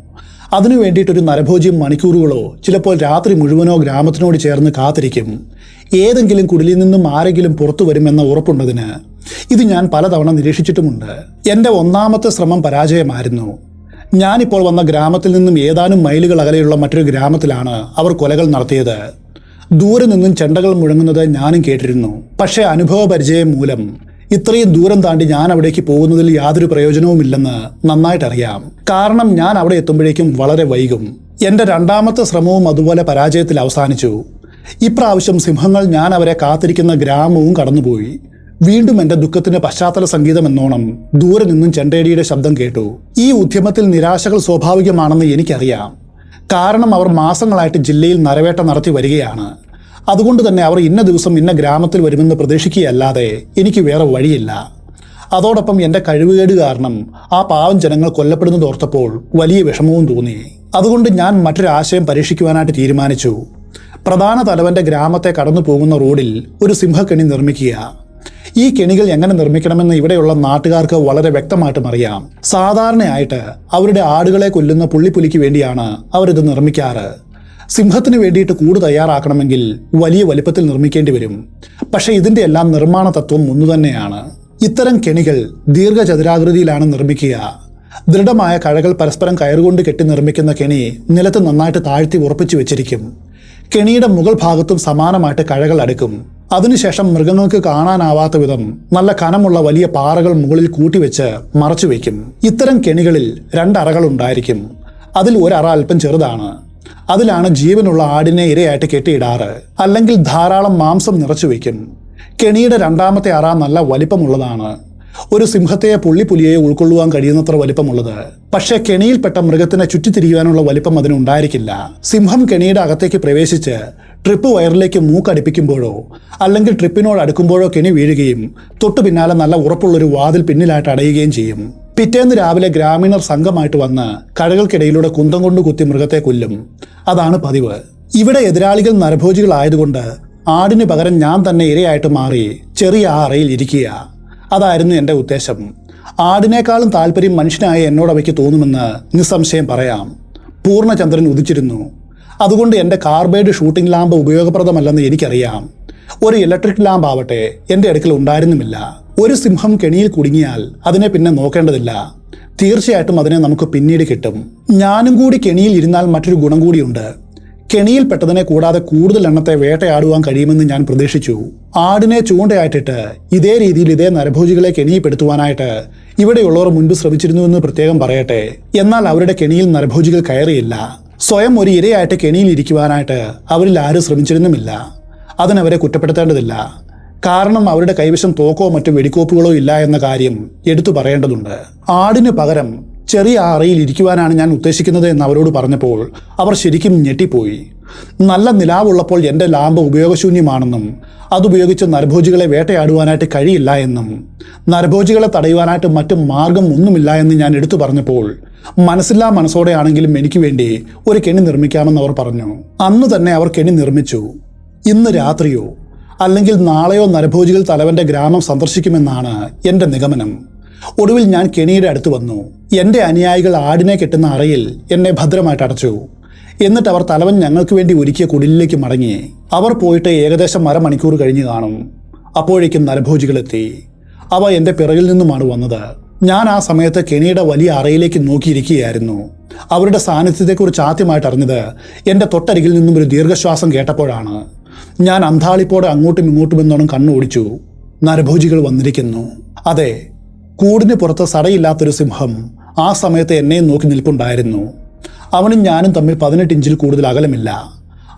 അതിനു വേണ്ടിയിട്ടൊരു നരഭോജിയും മണിക്കൂറുകളോ ചിലപ്പോൾ രാത്രി മുഴുവനോ ഗ്രാമത്തിനോട് ചേർന്ന് കാത്തിരിക്കും. ഏതെങ്കിലും കുടിലിൽ നിന്നും ആരെങ്കിലും പുറത്തു വരുമെന്ന ഉറപ്പുണ്ടതിന്. ഇത് ഞാൻ പലതവണ നിരീക്ഷിച്ചിട്ടുമുണ്ട്. എന്റെ ഒന്നാമത്തെ ശ്രമം പരാജയമായിരുന്നു. ഞാനിപ്പോൾ വന്ന ഗ്രാമത്തിൽ നിന്നും ഏതാനും മൈലുകൾ അകലെയുള്ള മറ്റൊരു ഗ്രാമത്തിലാണ് അവർ കൊലകൾ നടത്തിയത്. ദൂരെ നിന്നും ചെണ്ടകൾ മുഴങ്ങുന്നത് ഞാനും കേട്ടിരുന്നു. പക്ഷേ അനുഭവ പരിചയം മൂലം ഇത്രയും ദൂരം താണ്ടി ഞാൻ അവിടേക്ക് പോകുന്നതിൽ യാതൊരു പ്രയോജനവുമില്ലെന്ന് നന്നായിട്ടറിയാം. കാരണം ഞാൻ അവിടെ എത്തുമ്പോഴേക്കും വളരെ വൈകും. എന്റെ രണ്ടാമത്തെ ശ്രമവും അതുപോലെ പരാജയത്തിൽ അവസാനിച്ചു. ഇപ്രാവശ്യം സിംഹങ്ങൾ ഞാൻ അവരെ കാത്തിരിക്കുന്ന ഗ്രാമവും കടന്നുപോയി. വീണ്ടും എന്റെ ദുഃഖത്തിന് പശ്ചാത്തല സംഗീതം എന്നോണം ദൂരെ നിന്നും ചെണ്ടേടിയുടെ ശബ്ദം കേട്ടു. ഈ ഉദ്യമത്തിൽ നിരാശകൾ സ്വാഭാവികമാണെന്ന് എനിക്കറിയാം. കാരണം അവർ മാസങ്ങളായിട്ട് ജില്ലയിൽ നരവേട്ട നടത്തി വരികയാണ്. അതുകൊണ്ട് തന്നെ അവർ ഇന്ന ദിവസം ഇന്ന ഗ്രാമത്തിൽ വരുമെന്ന് പ്രതീക്ഷിക്കുകയല്ലാതെ എനിക്ക് വേറെ വഴിയില്ല. അതോടൊപ്പം എന്റെ കഴിവുകേട് കാരണം ആ പാവം ജനങ്ങൾ കൊല്ലപ്പെടുന്നത് ഓർത്തപ്പോൾ വലിയ വിഷമവും തോന്നി. അതുകൊണ്ട് ഞാൻ മറ്റൊരാശയം പരീക്ഷിക്കുവാനായിട്ട് തീരുമാനിച്ചു. പ്രധാന തലവന്റെ ഗ്രാമത്തെ കടന്നു പോകുന്ന റോഡിൽ ഒരു സിംഹക്കെണി നിർമ്മിക്കുക. ഈ കെണികൾ എങ്ങനെ നിർമ്മിക്കണമെന്ന് ഇവിടെയുള്ള നാട്ടുകാർക്ക് വളരെ വ്യക്തമായിട്ടും അറിയാം. സാധാരണയായിട്ട് അവരുടെ ആടുകളെ കൊല്ലുന്ന പുള്ളിപ്പുലിക്ക് വേണ്ടിയാണ് അവരിത് നിർമ്മിക്കാറ്. സിംഹത്തിന് വേണ്ടിയിട്ട് കൂട് തയ്യാറാക്കണമെങ്കിൽ വലിയ വലിപ്പത്തിൽ നിർമ്മിക്കേണ്ടി വരും. പക്ഷേ ഇതിന്റെ എല്ലാം നിർമ്മാണ തത്വം ഒന്നു തന്നെയാണ്. ഇത്തരം കെണികൾ ദീർഘചതുരാകൃതിയിലാണ് നിർമ്മിക്കുക. ദൃഢമായ കഴകൾ പരസ്പരം കയറുകൊണ്ട് കെട്ടി നിർമ്മിക്കുന്ന കെണി നിലത്ത് നന്നായിട്ട് താഴ്ത്തി ഉറപ്പിച്ചു വെച്ചിരിക്കും. കെണിയുടെ മുകൾ ഭാഗത്തും സമാനമായിട്ട് കഴകൾ അടുക്കും. അതിനുശേഷം മൃഗങ്ങൾക്ക് കാണാനാവാത്ത വിധം നല്ല കനമുള്ള വലിയ പാറകൾ മുകളിൽ കൂട്ടിവെച്ച് മറച്ചു വയ്ക്കും ഇത്തരം കെണികളിൽ രണ്ടറകൾ ഉണ്ടായിരിക്കും. അതിൽ ഒരറ അല്പം ചെറുതാണ്. അതിലാണ് ജീവനുള്ള ആടിനെ ഇരയായിട്ട് കെട്ടിയിടാറ്. അല്ലെങ്കിൽ ധാരാളം മാംസം നിറച്ചു വയ്ക്കും കെണിയുടെ രണ്ടാമത്തെ അറ നല്ല വലിപ്പമുള്ളതാണ്. ഒരു സിംഹത്തെയോ പുള്ളിപ്പുലിയെയോ ഉൾക്കൊള്ളുവാൻ കഴിയുന്നത്ര വലിപ്പമുള്ളത്. പക്ഷേ കെണിയിൽപ്പെട്ട മൃഗത്തിനെ ചുറ്റിത്തിരിയുവാനുള്ള വലിപ്പം അതിനുണ്ടായിരിക്കില്ല സിംഹം കെണിയുടെ അകത്തേക്ക് പ്രവേശിച്ച് ട്രിപ്പ് വയറിലേക്ക് മൂക്കടിപ്പിക്കുമ്പോഴോ അല്ലെങ്കിൽ ട്രിപ്പിനോട് അടുക്കുമ്പോഴോ കെണി വീഴുകയും തൊട്ടു പിന്നാലെ നല്ല ഉറപ്പുള്ളൊരു വാതിൽ പിന്നിലായിട്ട് അടയുകയും ചെയ്യും. പിറ്റേന്ന് രാവിലെ ഗ്രാമീണർ സംഘമായിട്ട് വന്ന് കഴകൾക്കിടയിലൂടെ കുന്തം കൊണ്ട് കുത്തി മൃഗത്തെ കൊല്ലും. അതാണ് പതിവ്. ഇവിടെ എതിരാളികൾ നരഭോജികളായതുകൊണ്ട് ആടിന് പകരം ഞാൻ തന്നെ ഇരയായിട്ട് മാറി ചെറിയ ആ അറയിൽ ഇരിക്കുക അതായിരുന്നു എന്റെ ഉദ്ദേശം. ആടിനേക്കാളും താല്പര്യം മനുഷ്യനായ എന്നോട് അവയ്ക്ക് തോന്നുമെന്ന് നിസ്സംശയം പറയാം. പൂർണചന്ദ്രൻ ഉദിച്ചിരുന്നു. അതുകൊണ്ട് എന്റെ കാർബൈഡ് ഷൂട്ടിംഗ് ലാമ്പ് ഉപയോഗപ്രദമല്ലെന്ന് എനിക്കറിയാം. ഒരു ഇലക്ട്രിക് ലാമ്പ് ആവട്ടെ എന്റെ അടുക്കൽ ഉണ്ടായിരുന്നുമില്ല. ഒരു സിംഹം കെണിയിൽ കുടുങ്ങിയാൽ അതിനെ പിന്നെ നോക്കേണ്ടതില്ല. തീർച്ചയായിട്ടും അതിനെ നമുക്ക് പിന്നീട് കിട്ടും. ഞാനും കൂടി കെണിയിൽ ഇരുന്നാൽ മറ്റൊരു ഗുണം കൂടിയുണ്ട്. കെണിയിൽപ്പെട്ടതിനെ കൂടാതെ കൂടുതൽ എണ്ണത്തെ വേട്ടയാടുവാൻ കഴിയുമെന്ന് ഞാൻ പ്രതീക്ഷിച്ചു. ആടിനെ ചൂണ്ടയായിട്ടിട്ട് ഇതേ രീതിയിൽ ഇതേ നരഭോജികളെ കെണിയിൽപ്പെടുത്തുവാനായിട്ട് ഇവിടെയുള്ളവർ മുൻപ് ശ്രമിച്ചിരുന്നുവെന്ന് പ്രത്യേകം പറയട്ടെ. എന്നാൽ അവരുടെ കെണിയിൽ നരഭോജികൾ കയറിയില്ല. സ്വയം ഒരു ഇരയായിട്ട് കെണിയിൽ ഇരിക്കുവാനായിട്ട് അവരിൽ ആരും ശ്രമിച്ചിരുന്നുമില്ല. അതിനവരെ കുറ്റപ്പെടുത്തേണ്ടതില്ല. കാരണം അവരുടെ കൈവശം തോക്കോ മറ്റു വെടിക്കോപ്പുകളോ ഇല്ല എന്ന കാര്യം എടുത്തു പറയേണ്ടതുണ്ട്. ആടിന് പകരം ചെറിയ അറയിൽ ഇരിക്കുവാനാണ് ഞാൻ ഉദ്ദേശിക്കുന്നത് എന്ന് അവരോട് പറഞ്ഞപ്പോൾ അവർ ശരിക്കും ഞെട്ടിപ്പോയി. നല്ല നിലാവുള്ളപ്പോൾ എന്റെ ലാമ്പ് ഉപയോഗശൂന്യമാണെന്നും അതുപയോഗിച്ച് നരഭോജികളെ വേട്ടയാടുവാനായിട്ട് കഴിയില്ല എന്നും നരഭോജികളെ തടയുവാനായിട്ട് മറ്റു മാർഗം ഒന്നുമില്ല എന്ന് ഞാൻ എടുത്തു പറഞ്ഞപ്പോൾ മനസ്സില്ലാ മനസ്സോടെയാണെങ്കിലും എനിക്ക് വേണ്ടി ഒരു കെണി നിർമ്മിക്കാമെന്ന് അവർ പറഞ്ഞു. അന്ന് തന്നെ അവർ കെണി നിർമ്മിച്ചു. ഇന്ന് രാത്രിയോ അല്ലെങ്കിൽ നാളെയോ നരഭോജികൾ തലവന്റെ ഗ്രാമം സന്ദർശിക്കുമെന്നാണ് എന്റെ നിഗമനം. ഒടുവിൽ ഞാൻ കെണിയുടെ അടുത്ത് വന്നു. എന്റെ അനുയായികൾ ആടിനെ കെട്ടുന്ന അറയിൽ എന്നെ ഭദ്രമായിട്ട് അടച്ചു. എന്നിട്ട് അവർ തലവൻ ഞങ്ങൾക്ക് വേണ്ടി ഒരുക്കിയ കുടിലിലേക്ക് മടങ്ങി. അവർ പോയിട്ട് ഏകദേശം അരമണിക്കൂർ കഴിഞ്ഞ് കാണും. അപ്പോഴേക്കും നരഭോജികളെത്തി അവ എന്റെ പിറകിൽ നിന്നുമാണ് വന്നത്. ഞാൻ ആ സമയത്ത് കെണിയുടെ വലിയ അറയിലേക്ക് നോക്കിയിരിക്കുകയായിരുന്നു. അവരുടെ സാന്നിധ്യത്തെക്കുറിച്ച് ആദ്യമായിട്ട് അറിഞ്ഞത് എന്റെ തൊട്ടരികിൽ നിന്നും ഒരു ദീർഘശ്വാസം കേട്ടപ്പോഴാണ്. ഞാൻ അന്താളിപ്പോടെ അങ്ങോട്ടും ഇങ്ങോട്ടും എന്നോണം കണ്ണോടിച്ചു നരഭോജികൾ വന്നിരിക്കുന്നു. അതെ കൂടിന് പുറത്ത് സടയില്ലാത്തൊരു സിംഹം ആ സമയത്ത് എന്നെയും നോക്കി നിൽപ്പുണ്ടായിരുന്നു. അവനും ഞാനും തമ്മിൽ പതിനെട്ട് ഇഞ്ചിൽ കൂടുതൽ അകലമില്ല.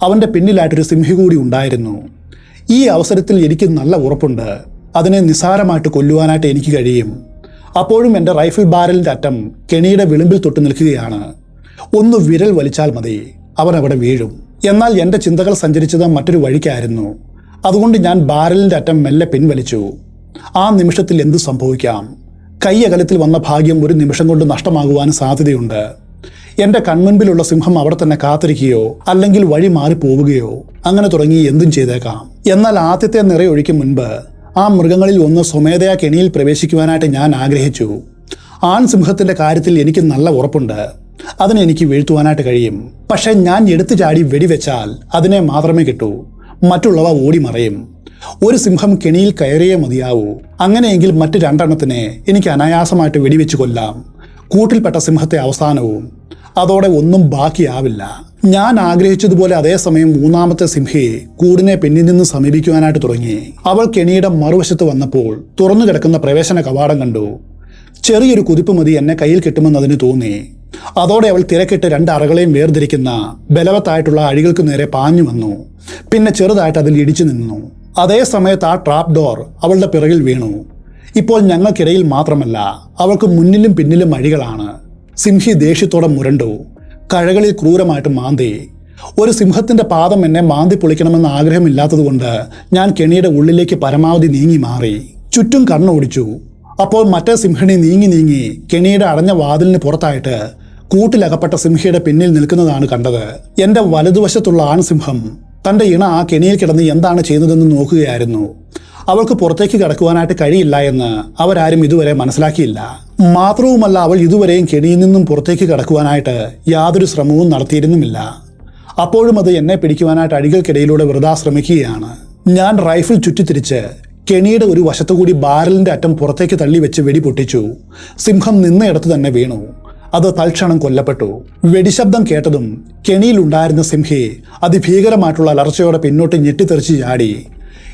അവന്റെ പിന്നിലായിട്ടൊരു സിംഹി കൂടി ഉണ്ടായിരുന്നു. ഈ അവസരത്തിൽ എനിക്ക് നല്ല ഉറപ്പുണ്ട്. അതിനെ നിസാരമായിട്ട് കൊല്ലുവാനായിട്ട് എനിക്ക് കഴിയും. അപ്പോഴും എന്റെ റൈഫിൾ ബാരലിന്റെ അറ്റം കെണിയുടെ വിളിമ്പിൽ തൊട്ട് നിൽക്കുകയാണ്. ഒന്ന് വിരൽ വലിച്ചാൽ മതി. അവൻ അവിടെ വീഴും. എന്നാൽ എന്റെ ചിന്തകൾ സഞ്ചരിച്ചത് മറ്റൊരു വഴിക്കായിരുന്നു. അതുകൊണ്ട് ഞാൻ ബാരലിന്റെ അറ്റം മെല്ലെ പിൻവലിച്ചു. ആ നിമിഷത്തിൽ എന്തു സംഭവിക്കാം? കൈ അകലത്തിൽ വന്ന ഭാഗ്യം ഒരു നിമിഷം കൊണ്ട് നഷ്ടമാകുവാൻ സാധ്യതയുണ്ട്. എന്റെ കൺമുൻപിലുള്ള സിംഹം അവിടെ തന്നെ കാത്തിരിക്കുകയോ അല്ലെങ്കിൽ വഴി മാറി പോവുകയോ അങ്ങനെ തുടങ്ങി എന്തും ചെയ്തേക്കാം. എന്നാൽ ആദ്യത്തെ നിറയൊഴിക്കും മുൻപ് ആ മൃഗങ്ങളിൽ ഒന്ന് സ്വമേധയാ കെണിയിൽ പ്രവേശിക്കുവാനായിട്ട് ഞാൻ ആഗ്രഹിച്ചു. ആൺ സിംഹത്തിന്റെ കാര്യത്തിൽ എനിക്ക് നല്ല ഉറപ്പുണ്ട്. അതിനെ എനിക്ക് വീഴ്ത്തുവാനായിട്ട് കഴിയും. പക്ഷേ ഞാൻ എടുത്തു ചാടി വെടിവെച്ചാൽ അതിനെ മാത്രമേ കിട്ടൂ. മറ്റുള്ളവ ഓടി മറയും. ഒരു സിംഹം കെണിയിൽ കയറിയേ മതിയാവൂ. അങ്ങനെയെങ്കിൽ മറ്റു രണ്ടെണ്ണത്തിനെ എനിക്ക് അനായാസമായിട്ട് വെടിവെച്ച് കൊല്ലാം. കൂട്ടിൽപ്പെട്ട സിംഹത്തെ അവസാനവും. അതോടെ ഒന്നും ബാക്കിയാവില്ല. ഞാൻ ആഗ്രഹിച്ചതുപോലെ അതേസമയം മൂന്നാമത്തെ സിംഹയെ കൂടിനെ പിന്നിൽ നിന്ന് സമീപിക്കുവാനായിട്ട് തുടങ്ങി. അവൾ കെണിയുടെ മറുവശത്ത് വന്നപ്പോൾ തുറന്നു കിടക്കുന്ന പ്രവേശന കവാടം കണ്ടു. ചെറിയൊരു കുതിപ്പ് മതി എന്നെ കയ്യിൽ കിട്ടുമെന്ന് അതിന് തോന്നി. അതോടെ അവൾ തിരക്കിട്ട് രണ്ട് അറകളെയും വേർതിരിക്കുന്ന ബലവത്തായിട്ടുള്ള അഴികൾക്ക് നേരെ പാഞ്ഞു വന്നു. പിന്നെ ചെറുതായിട്ട് അതിൽ ഇടിച്ചു നിന്നു. അതേ സമയത്ത് ആ ട്രാപ്പ് ഡോർ അവളുടെ പിറകിൽ വീണു. ഇപ്പോൾ ഞങ്ങൾക്കിടയിൽ മാത്രമല്ല അവൾക്ക് മുന്നിലും പിന്നിലും അഴികളാണ്. സിംഹി ദേഷ്യത്തോടെ മുരണ്ടു. കഴകളിൽ ക്രൂരമായിട്ട് മാന്തി. ഒരു സിംഹത്തിന്റെ പാദം എന്നെ മാന്തി പൊളിക്കണമെന്ന് ആഗ്രഹമില്ലാത്തതുകൊണ്ട് ഞാൻ കെണിയുടെ ഉള്ളിലേക്ക് പരമാവധി നീങ്ങി മാറി. ചുറ്റും കണ്ണോടിച്ചു അപ്പോൾ മറ്റേ സിംഹിണി നീങ്ങി നീങ്ങി കെണിയുടെ അടഞ്ഞ വാതിലിന് പുറത്തായിട്ട് കൂട്ടിലകപ്പെട്ട സിംഹിയുടെ പിന്നിൽ നിൽക്കുന്നതാണ് കണ്ടത്. എന്റെ വലതുവശത്തുള്ള ആൺസിംഹം തന്റെ ഇണ ആ കെണിയിൽ കിടന്ന് എന്താണ് ചെയ്യുന്നതെന്ന് നോക്കുകയായിരുന്നു. അവൾക്ക് പുറത്തേക്ക് കടക്കുവാനായിട്ട് കഴിയില്ല എന്ന് അവരാരും ഇതുവരെ മനസ്സിലാക്കിയില്ല. മാത്രവുമല്ല അവൾ ഇതുവരെയും കെണിയിൽ നിന്നും പുറത്തേക്ക് കടക്കുവാനായിട്ട് യാതൊരു ശ്രമവും നടത്തിയിരുന്നുമില്ല. അപ്പോഴും അത് എന്നെ പിടിക്കുവാനായിട്ട് അഴികൾക്കിടയിലൂടെ വെറുതെ ശ്രമിക്കുകയാണ് ഞാൻ റൈഫിൾ ചുറ്റിത്തിരിച്ച് കെണിയുടെ ഒരു വശത്തുകൂടി ബാരലിന്റെ അറ്റം പുറത്തേക്ക് തള്ളി വെച്ച് വെടി പൊട്ടിച്ചു. സിംഹം നിന്നയിടത്ത് തന്നെ വീണു. അത് തൽക്ഷണം കൊല്ലപ്പെട്ടു. വെടിശബ്ദം കേട്ടതും കെണിയിലുണ്ടായിരുന്ന സിംഹയെ അതിഭീകരമായിട്ടുള്ള അലർച്ചയോടെ പിന്നോട്ട് ഞെട്ടിത്തെറിച്ച് ചാടി.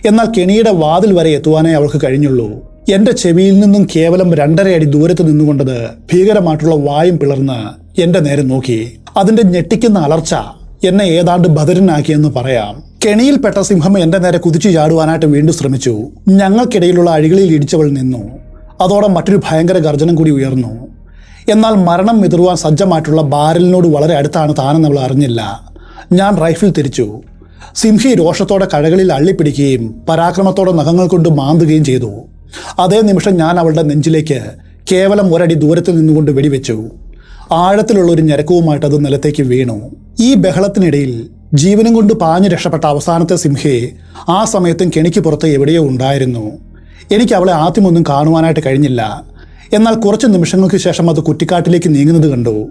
എന്നാൽ കെണിയുടെ വാതിൽ വരെ എത്തുവാനേ അവൾക്ക് കഴിഞ്ഞുള്ളൂ. എന്റെ ചെവിയിൽ നിന്നും കേവലം രണ്ടര അടി ദൂരത്ത് നിന്നുകൊണ്ടത് ഭീകരമായിട്ടുള്ള വായും പിളർന്ന് എന്റെ നേരെ നോക്കി. അതിന്റെ ഞെട്ടിക്കുന്ന അലർച്ച എന്നെ ഏതാണ്ട് ബദരനാക്കിയെന്ന് പറയാം. കെണിയിൽപ്പെട്ട സിംഹം എന്റെ നേരെ കുതിച്ചു ചാടുവാനായിട്ട് വീണ്ടും ശ്രമിച്ചു. ഞങ്ങൾക്കിടയിലുള്ള അഴികളിൽ ഇടിച്ചവൾ നിന്നു. അതോടെ മറ്റൊരു ഭയങ്കര ഗർജനം കൂടി ഉയർന്നു. എന്നാൽ മരണം എതിർവാൻ സജ്ജമായിട്ടുള്ള ബാരലിനോട് വളരെ അടുത്താണ് താനെന്ന് അവൾ അറിഞ്ഞില്ല. ഞാൻ റൈഫിൾ തിരിച്ചു. സിംഹി രോഷത്തോടെ കഴകളിൽ അള്ളിപ്പിടിക്കുകയും പരാക്രമത്തോടെ നഖങ്ങൾ കൊണ്ട് മാന്തുകയും ചെയ്തു. അതേ നിമിഷം ഞാൻ അവളുടെ നെഞ്ചിലേക്ക് കേവലം ഒരടി ദൂരത്ത് നിന്നുകൊണ്ട് വെടിവെച്ചു. ആഴത്തിലുള്ള ഒരു ഞരക്കവുമായിട്ട് അത് നിലത്തേക്ക് വീണു. ഈ ബഹളത്തിനിടയിൽ ജീവനും കൊണ്ട് പാഞ്ഞു രക്ഷപ്പെട്ട അവസാനത്തെ സിംഹയെ ആ സമയത്തും കെണിക്ക് പുറത്ത് എവിടെയോ ഉണ്ടായിരുന്നു. എനിക്ക് അവളെ ആദ്യമൊന്നും കാണുവാനായിട്ട് കഴിഞ്ഞില്ല. എന്നാൽ കുറച്ച് നിമിഷങ്ങൾക്ക് ശേഷം അത് കുറ്റിക്കാട്ടിലേക്ക് നീങ്ങുന്നത് കണ്ടു.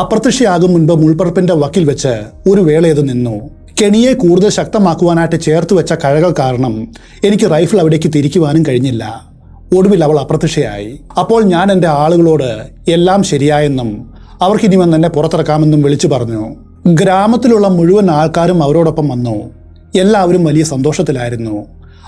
അപ്രത്യക്ഷയാകും മുൻപ് മുൾപ്പറപ്പിന്റെ വക്കിൽ വെച്ച് ഒരു വേള അത് നിന്നു. കെണിയെ കൂടുതൽ ശക്തമാക്കുവാനായിട്ട് ചേർത്ത് വെച്ച കഴകൾ കാരണം എനിക്ക് റൈഫിൾ അവിടേക്ക് തിരിക്കുവാനും കഴിഞ്ഞില്ല. ഒടുവിൽ അവൾ അപ്രത്യക്ഷയായി. അപ്പോൾ ഞാൻ എന്റെ ആളുകളോട് എല്ലാം ശരിയായെന്നും അവർക്കിനി വന്ന് എന്നെ പുറത്തിറക്കാമെന്നും വിളിച്ചു പറഞ്ഞു. ഗ്രാമത്തിലുള്ള മുഴുവൻ ആൾക്കാരും അവരോടൊപ്പം വന്നു. എല്ലാവരും വലിയ സന്തോഷത്തിലായിരുന്നു.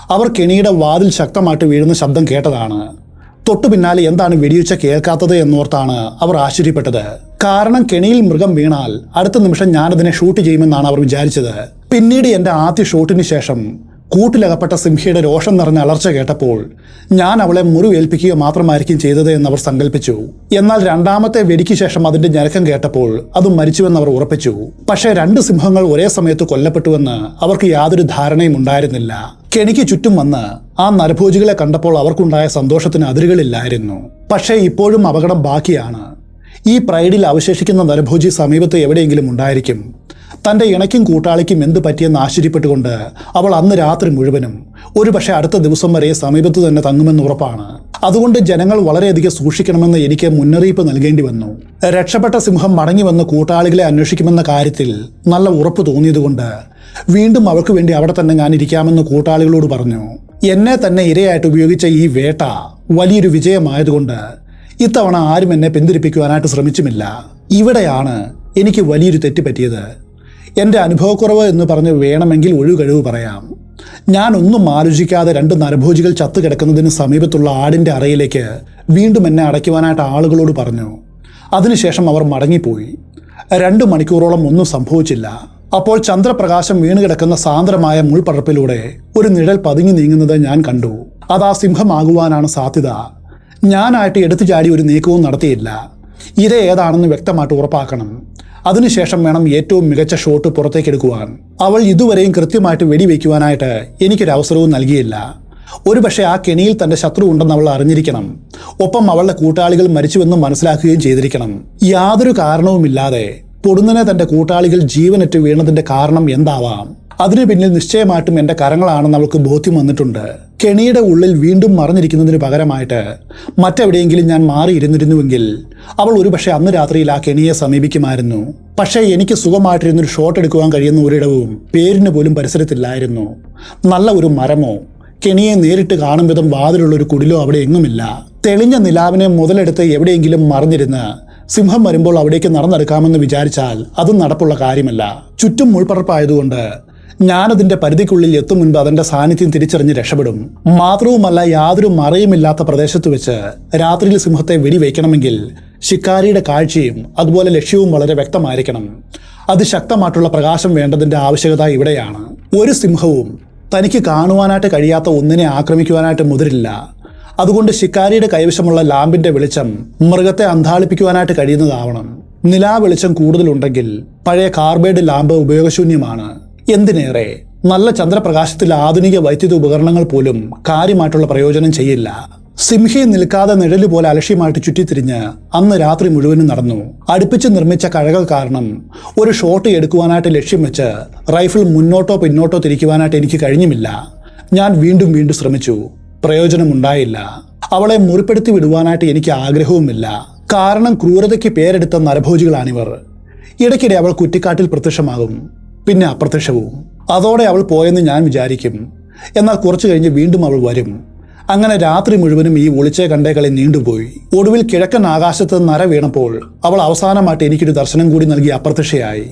അവർ കെണിയുടെ വാതിൽ ശക്തമായിട്ട് വീഴുന്ന ശബ്ദം കേട്ടതാണ്. തൊട്ടു പിന്നാലെ എന്താണ് വെടിയുച്ച കേൾക്കാത്തത് എന്നോർത്താണ് അവർ ആശ്ചര്യപ്പെട്ടത്. കാരണം കെണിയിൽ മൃഗം വീണാൽ അടുത്ത നിമിഷം ഞാനതിനെ ഷൂട്ട് ചെയ്യുമെന്നാണ് അവർ വിചാരിച്ചത്. പിന്നീട് എന്റെ ആദ്യ ഷൂട്ടിന് ശേഷം കൂട്ടിലകപ്പെട്ട സിംഹയുടെ രോഷം നിറഞ്ഞ അലർച്ച കേട്ടപ്പോൾ ഞാൻ അവളെ മുറിവേൽപ്പിക്കുക മാത്രമായിരിക്കും ചെയ്തത് എന്നവർ സങ്കല്പിച്ചു എന്നാൽ രണ്ടാമത്തെ വെടിക്ക് ശേഷം അതിന്റെ ഞരക്കം കേട്ടപ്പോൾ അത് മരിച്ചുവെന്ന് അവർ ഉറപ്പിച്ചു. പക്ഷേ രണ്ട് സിംഹങ്ങൾ ഒരേ സമയത്ത് കൊല്ലപ്പെട്ടുവെന്ന് അവർക്ക് യാതൊരു ധാരണയും ഉണ്ടായിരുന്നില്ല. കെണിക്ക് ചുറ്റും വന്ന് ആ നരഭോജികളെ കണ്ടപ്പോൾ അവർക്കുണ്ടായ സന്തോഷത്തിന് അതിരുകളില്ലായിരുന്നു. പക്ഷേ ഇപ്പോഴും അപകടം ബാക്കിയാണ്. ഈ പ്രൈഡിൽ അവശേഷിക്കുന്ന നരഭോജി സമീപത്ത് എവിടെയെങ്കിലും ഉണ്ടായിരിക്കും. തന്റെ ഇണയ്ക്കും കൂട്ടാളിക്കും എന്ത് പറ്റിയെന്ന് ആശ്ചര്യപ്പെട്ടുകൊണ്ട് അവൾ അന്ന് രാത്രി മുഴുവനും ഒരുപക്ഷെ അടുത്ത ദിവസം വരെ സമീപത്ത് തന്നെ തങ്ങുമെന്ന് ഉറപ്പാണ്. അതുകൊണ്ട് ജനങ്ങൾ വളരെയധികം സൂക്ഷിക്കണമെന്ന് എനിക്ക് മുന്നറിയിപ്പ് നൽകേണ്ടി വന്നു. രക്ഷപ്പെട്ട സിംഹം മടങ്ങി വന്ന് കൂട്ടാളികളെ അന്വേഷിക്കുമെന്ന കാര്യത്തിൽ നല്ല ഉറപ്പ് തോന്നിയതുകൊണ്ട് വീണ്ടും അവൾക്ക് വേണ്ടി അവിടെ തന്നെ ഞാൻ ഇരിക്കാമെന്ന് കൂട്ടാളികളോട് പറഞ്ഞു. എന്നെ തന്നെ ഇരയായിട്ട് ഉപയോഗിച്ച ഈ വേട്ട വലിയൊരു വിജയമായതുകൊണ്ട് ഇത്തവണ ആരും എന്നെ പിന്തിരിപ്പിക്കുവാനായിട്ട് ശ്രമിച്ചുമില്ല. ഇവിടെയാണ് എനിക്ക് വലിയൊരു തെറ്റ് പറ്റിയത്. എന്റെ അനുഭവക്കുറവ് എന്ന് പറഞ്ഞ് വേണമെങ്കിൽ ഒഴുകഴിവ് പറയാം. ഞാൻ ഒന്നും ആലോചിക്കാതെ രണ്ട് നരഭോജികൾ ചത്തു കിടക്കുന്നതിന് സമീപത്തുള്ള ആടിന്റെ അറയിലേക്ക് വീണ്ടും എന്നെ അടയ്ക്കുവാനായിട്ട് ആളുകളോട് പറഞ്ഞു. അതിനുശേഷം അവർ മടങ്ങിപ്പോയി. രണ്ട് മണിക്കൂറോളം ഒന്നും സംഭവിച്ചില്ല. അപ്പോൾ ചന്ദ്രപ്രകാശം വീണ് കിടക്കുന്ന സാന്ദ്രമായ മുൾപ്പടർപ്പിലൂടെ ഒരു നിഴൽ പതുങ്ങി നീങ്ങുന്നത് ഞാൻ കണ്ടു. അത് ആ സിംഹമാകുവാനാണ് സാധ്യത. ഞാനായിട്ട് എടുത്തു ചാടി ഒരു നീക്കവും നടത്തിയില്ല. ഇത് ഏതാണെന്ന് വ്യക്തമായിട്ട് ഉറപ്പാക്കണം. അതിനുശേഷം വേണം ഏറ്റവും മികച്ച ഷോട്ട് പുറത്തേക്ക് എടുക്കുവാൻ അവൾ ഇതുവരെയും കൃത്യമായിട്ട് വെടിവെക്കുവാനായിട്ട് എനിക്കൊരു അവസരവും നൽകിയില്ല. ഒരുപക്ഷെ ആ കെണിയിൽ തന്റെ ശത്രു ഉണ്ടെന്ന് അവൾ അറിഞ്ഞിരിക്കണം. ഒപ്പം അവളുടെ കൂട്ടാളികൾ മരിച്ചുവെന്നും മനസ്സിലാക്കുകയും ചെയ്തിരിക്കണം. യാതൊരു കാരണവുമില്ലാതെ പൊടുന്നനെ തന്റെ കൂട്ടാളികൾ ജീവനറ്റ് വീണതിന്റെ കാരണം എന്താവാം? അതിനു പിന്നിൽ നിശ്ചയമായിട്ടും എന്റെ കരങ്ങളാണെന്ന് അവൾക്ക് ബോധ്യം വന്നിട്ടുണ്ട്. കെണിയുടെ ഉള്ളിൽ വീണ്ടും മറഞ്ഞിരിക്കുന്നതിന് പകരമായിട്ട് മറ്റെവിടെയെങ്കിലും ഞാൻ മാറിയിരുന്നിരുന്നുവെങ്കിൽ അവൾ ഒരുപക്ഷെ അന്ന് രാത്രിയിൽ ആ കെണിയെ സമീപിക്കുമായിരുന്നു. പക്ഷേ എനിക്ക് സുഖമായിട്ടിരുന്നൊരു ഷോട്ട് എടുക്കുവാൻ കഴിയുന്ന ഒരിടവും പേരിന് പോലും പരിസരത്തില്ലായിരുന്നു. നല്ല ഒരു മരമോ കെണിയെ നേരിട്ട് കാണും വിധം വാതിലുള്ള ഒരു കുടിലോ അവിടെ എങ്ങുമില്ല. തെളിഞ്ഞ നിലാവിനെ മുതലെടുത്ത് എവിടെയെങ്കിലും മറിഞ്ഞിരുന്ന് സിംഹം വരുമ്പോൾ അവിടേക്ക് നടന്നെടുക്കാമെന്ന് വിചാരിച്ചാൽ അതും നടപ്പുള്ള കാര്യമല്ല. ചുറ്റും മുൾപ്പറപ്പായതുകൊണ്ട് ഞാനതിന്റെ പരിധിക്കുള്ളിൽ എത്തും മുൻപ് അതിന്റെ സാന്നിധ്യം തിരിച്ചറിഞ്ഞ് രക്ഷപ്പെടും. മാത്രവുമല്ല യാതൊരു മറയുമില്ലാത്ത പ്രദേശത്ത് വെച്ച് രാത്രിയിൽ സിംഹത്തെ വെടിവെക്കണമെങ്കിൽ ശിക്കാരിയുടെ കാഴ്ചയും അതുപോലെ ലക്ഷ്യവും വളരെ വ്യക്തമായിരിക്കണം. അതിശക്തമായിട്ടുള്ള പ്രകാശം വേണ്ടതിന്റെ ആവശ്യകത ഇവിടെയാണ്. ഒരു സിംഹവും തനിക്ക് കാണുവാനായിട്ട് കഴിയാത്ത ഒന്നിനെ ആക്രമിക്കുവാനായിട്ട് മുതിരില്ല. അതുകൊണ്ട് ശിക്കാരിയുടെ കൈവശമുള്ള ലാമ്പിന്റെ വെളിച്ചം മൃഗത്തെ അന്താളിപ്പിക്കുവാനായിട്ട് കഴിയുന്നതാവണം. നിലാ വെളിച്ചം കൂടുതലുണ്ടെങ്കിൽ പഴയ കാർബൈഡ് ലാമ്പ് ഉപയോഗശൂന്യമാണ്. എന്തിനേറെ? നല്ല ചന്ദ്രപ്രകാശത്തിൽ ആധുനിക വൈദ്യുത ഉപകരണങ്ങൾ പോലും കാര്യമായിട്ടുള്ള പ്രയോജനം ചെയ്യില്ല. സിംഹി നിൽക്കാതെ നിഴൽ പോലെ അലക്ഷ്യമായിട്ട് ചുറ്റിത്തിരിഞ്ഞ് അന്ന് രാത്രി മുഴുവനും നടന്നു. അടുപ്പിച്ച് നിർമ്മിച്ച കഴകൾ കാരണം ഒരു ഷോട്ട് എടുക്കുവാനായിട്ട് ലക്ഷ്യം വെച്ച് റൈഫിൾ മുന്നോട്ടോ പിന്നോട്ടോ തിരിക്കുവാനായിട്ട് എനിക്ക് കഴിഞ്ഞുമില്ല. ഞാൻ വീണ്ടും വീണ്ടും ശ്രമിച്ചു. പ്രയോജനമുണ്ടായില്ല അവളെ മുറിപ്പെടുത്തി വിടുവാനായിട്ട് എനിക്ക് ആഗ്രഹവുമില്ല. കാരണം ക്രൂരതയ്ക്ക് പേരെടുത്ത നരഭോജികളാണിവർ. ഇടയ്ക്കിടെ അവൾ കുറ്റിക്കാട്ടിൽ പ്രത്യക്ഷമാകും. പിന്നെ അപ്രത്യക്ഷവും. അതോടെ അവൾ പോയെന്ന് ഞാൻ വിചാരിക്കും. എന്നാൽ കുറച്ചു കഴിഞ്ഞ് വീണ്ടും അവൾ വരും. അങ്ങനെ രാത്രി മുഴുവനും ഈ ഒളിച്ചേ കണ്ടേ കളി നീണ്ടുപോയി. ഒടുവിൽ കിഴക്കൻ ആകാശത്ത് നര വീണപ്പോൾ അവൾ അവസാനമായിട്ട് എനിക്കൊരു ദർശനം കൂടി നൽകി അപ്രത്യക്ഷയായി.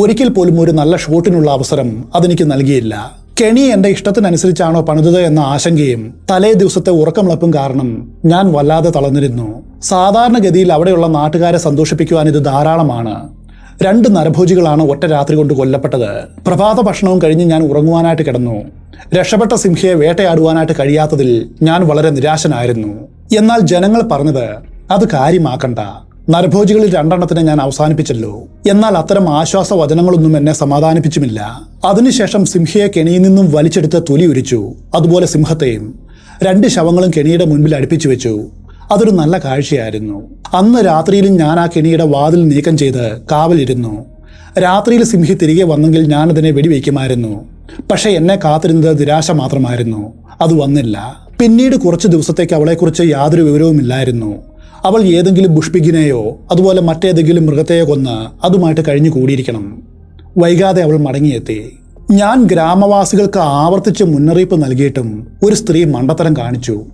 ഒരിക്കൽ പോലും ഒരു നല്ല ഷോട്ടിനുള്ള അവസരം അതെനിക്ക് നൽകിയില്ല. കെണി എന്റെ ഇഷ്ടത്തിനനുസരിച്ചാണോ പണിതത് എന്ന ആശങ്കയും തലേ ദിവസത്തെ ഉറക്കമിളപ്പും കാരണം ഞാൻ വല്ലാതെ തളർന്നിരുന്നു. സാധാരണഗതിയിൽ അവിടെയുള്ള നാട്ടുകാരെ സന്തോഷിപ്പിക്കുവാൻ ഇത് ധാരാളമാണ്. രണ്ട് നരഭോജികളാണ് ഒറ്റ രാത്രി കൊണ്ട് കൊല്ലപ്പെട്ടത്. പ്രഭാത ഭക്ഷണവും കഴിഞ്ഞ് ഞാൻ ഉറങ്ങുവാനായിട്ട് കിടന്നു. രക്ഷപ്പെട്ട സിംഹയെ വേട്ടയാടുവാനായിട്ട് കഴിയാത്തതിൽ ഞാൻ വളരെ നിരാശനായിരുന്നു. എന്നാൽ ജനങ്ങൾ പറഞ്ഞത് അത് കാര്യമാക്കണ്ട. നരഭോജികളിൽ രണ്ടെണ്ണത്തിനെ ഞാൻ അവസാനിപ്പിച്ചല്ലോ. എന്നാൽ അത്തരം ആശ്വാസ വചനങ്ങളൊന്നും എന്നെ സമാധാനിപ്പിച്ചുമില്ല. അതിനുശേഷം സിംഹയെ കെണിയിൽ നിന്നും വലിച്ചെടുത്ത് തൊലി ഉരിച്ചു. അതുപോലെ സിംഹത്തെയും രണ്ട് ശവങ്ങളും കെണിയുടെ മുൻപിൽ അടുപ്പിച്ചു വെച്ചു. അതൊരു നല്ല കാഴ്ചയായിരുന്നു. അന്ന് രാത്രിയിലും ഞാൻ ആ കെണിയുടെ വാതിൽ നീക്കം ചെയ്ത് കാവലിരുന്നു. രാത്രിയിൽ സിംഹി തിരികെ വന്നെങ്കിൽ ഞാൻ അതിനെ വെടിവെക്കുമായിരുന്നു. പക്ഷേ എന്നെ കാത്തിരുന്നത് നിരാശ മാത്രമായിരുന്നു. അത് വന്നില്ല. പിന്നീട് കുറച്ച് ദിവസത്തേക്ക് അവളെക്കുറിച്ച് യാതൊരു വിവരവുമില്ലായിരുന്നു. അവൾ ഏതെങ്കിലും ബുഷ്പിഗിനെയോ അതുപോലെ മറ്റേതെങ്കിലും മൃഗത്തെയോ കൊന്ന് അതുമായിട്ട് കഴിഞ്ഞു കൂടിയിരിക്കണം. വൈകാതെ അവൾ മടങ്ങിയെത്തി. ഞാൻ ഗ്രാമവാസികൾക്ക് ആവർത്തിച്ച് മുന്നറിയിപ്പ് നൽകിയിട്ടും ഒരു സ്ത്രീ മണ്ടത്തരം കാണിച്ചു.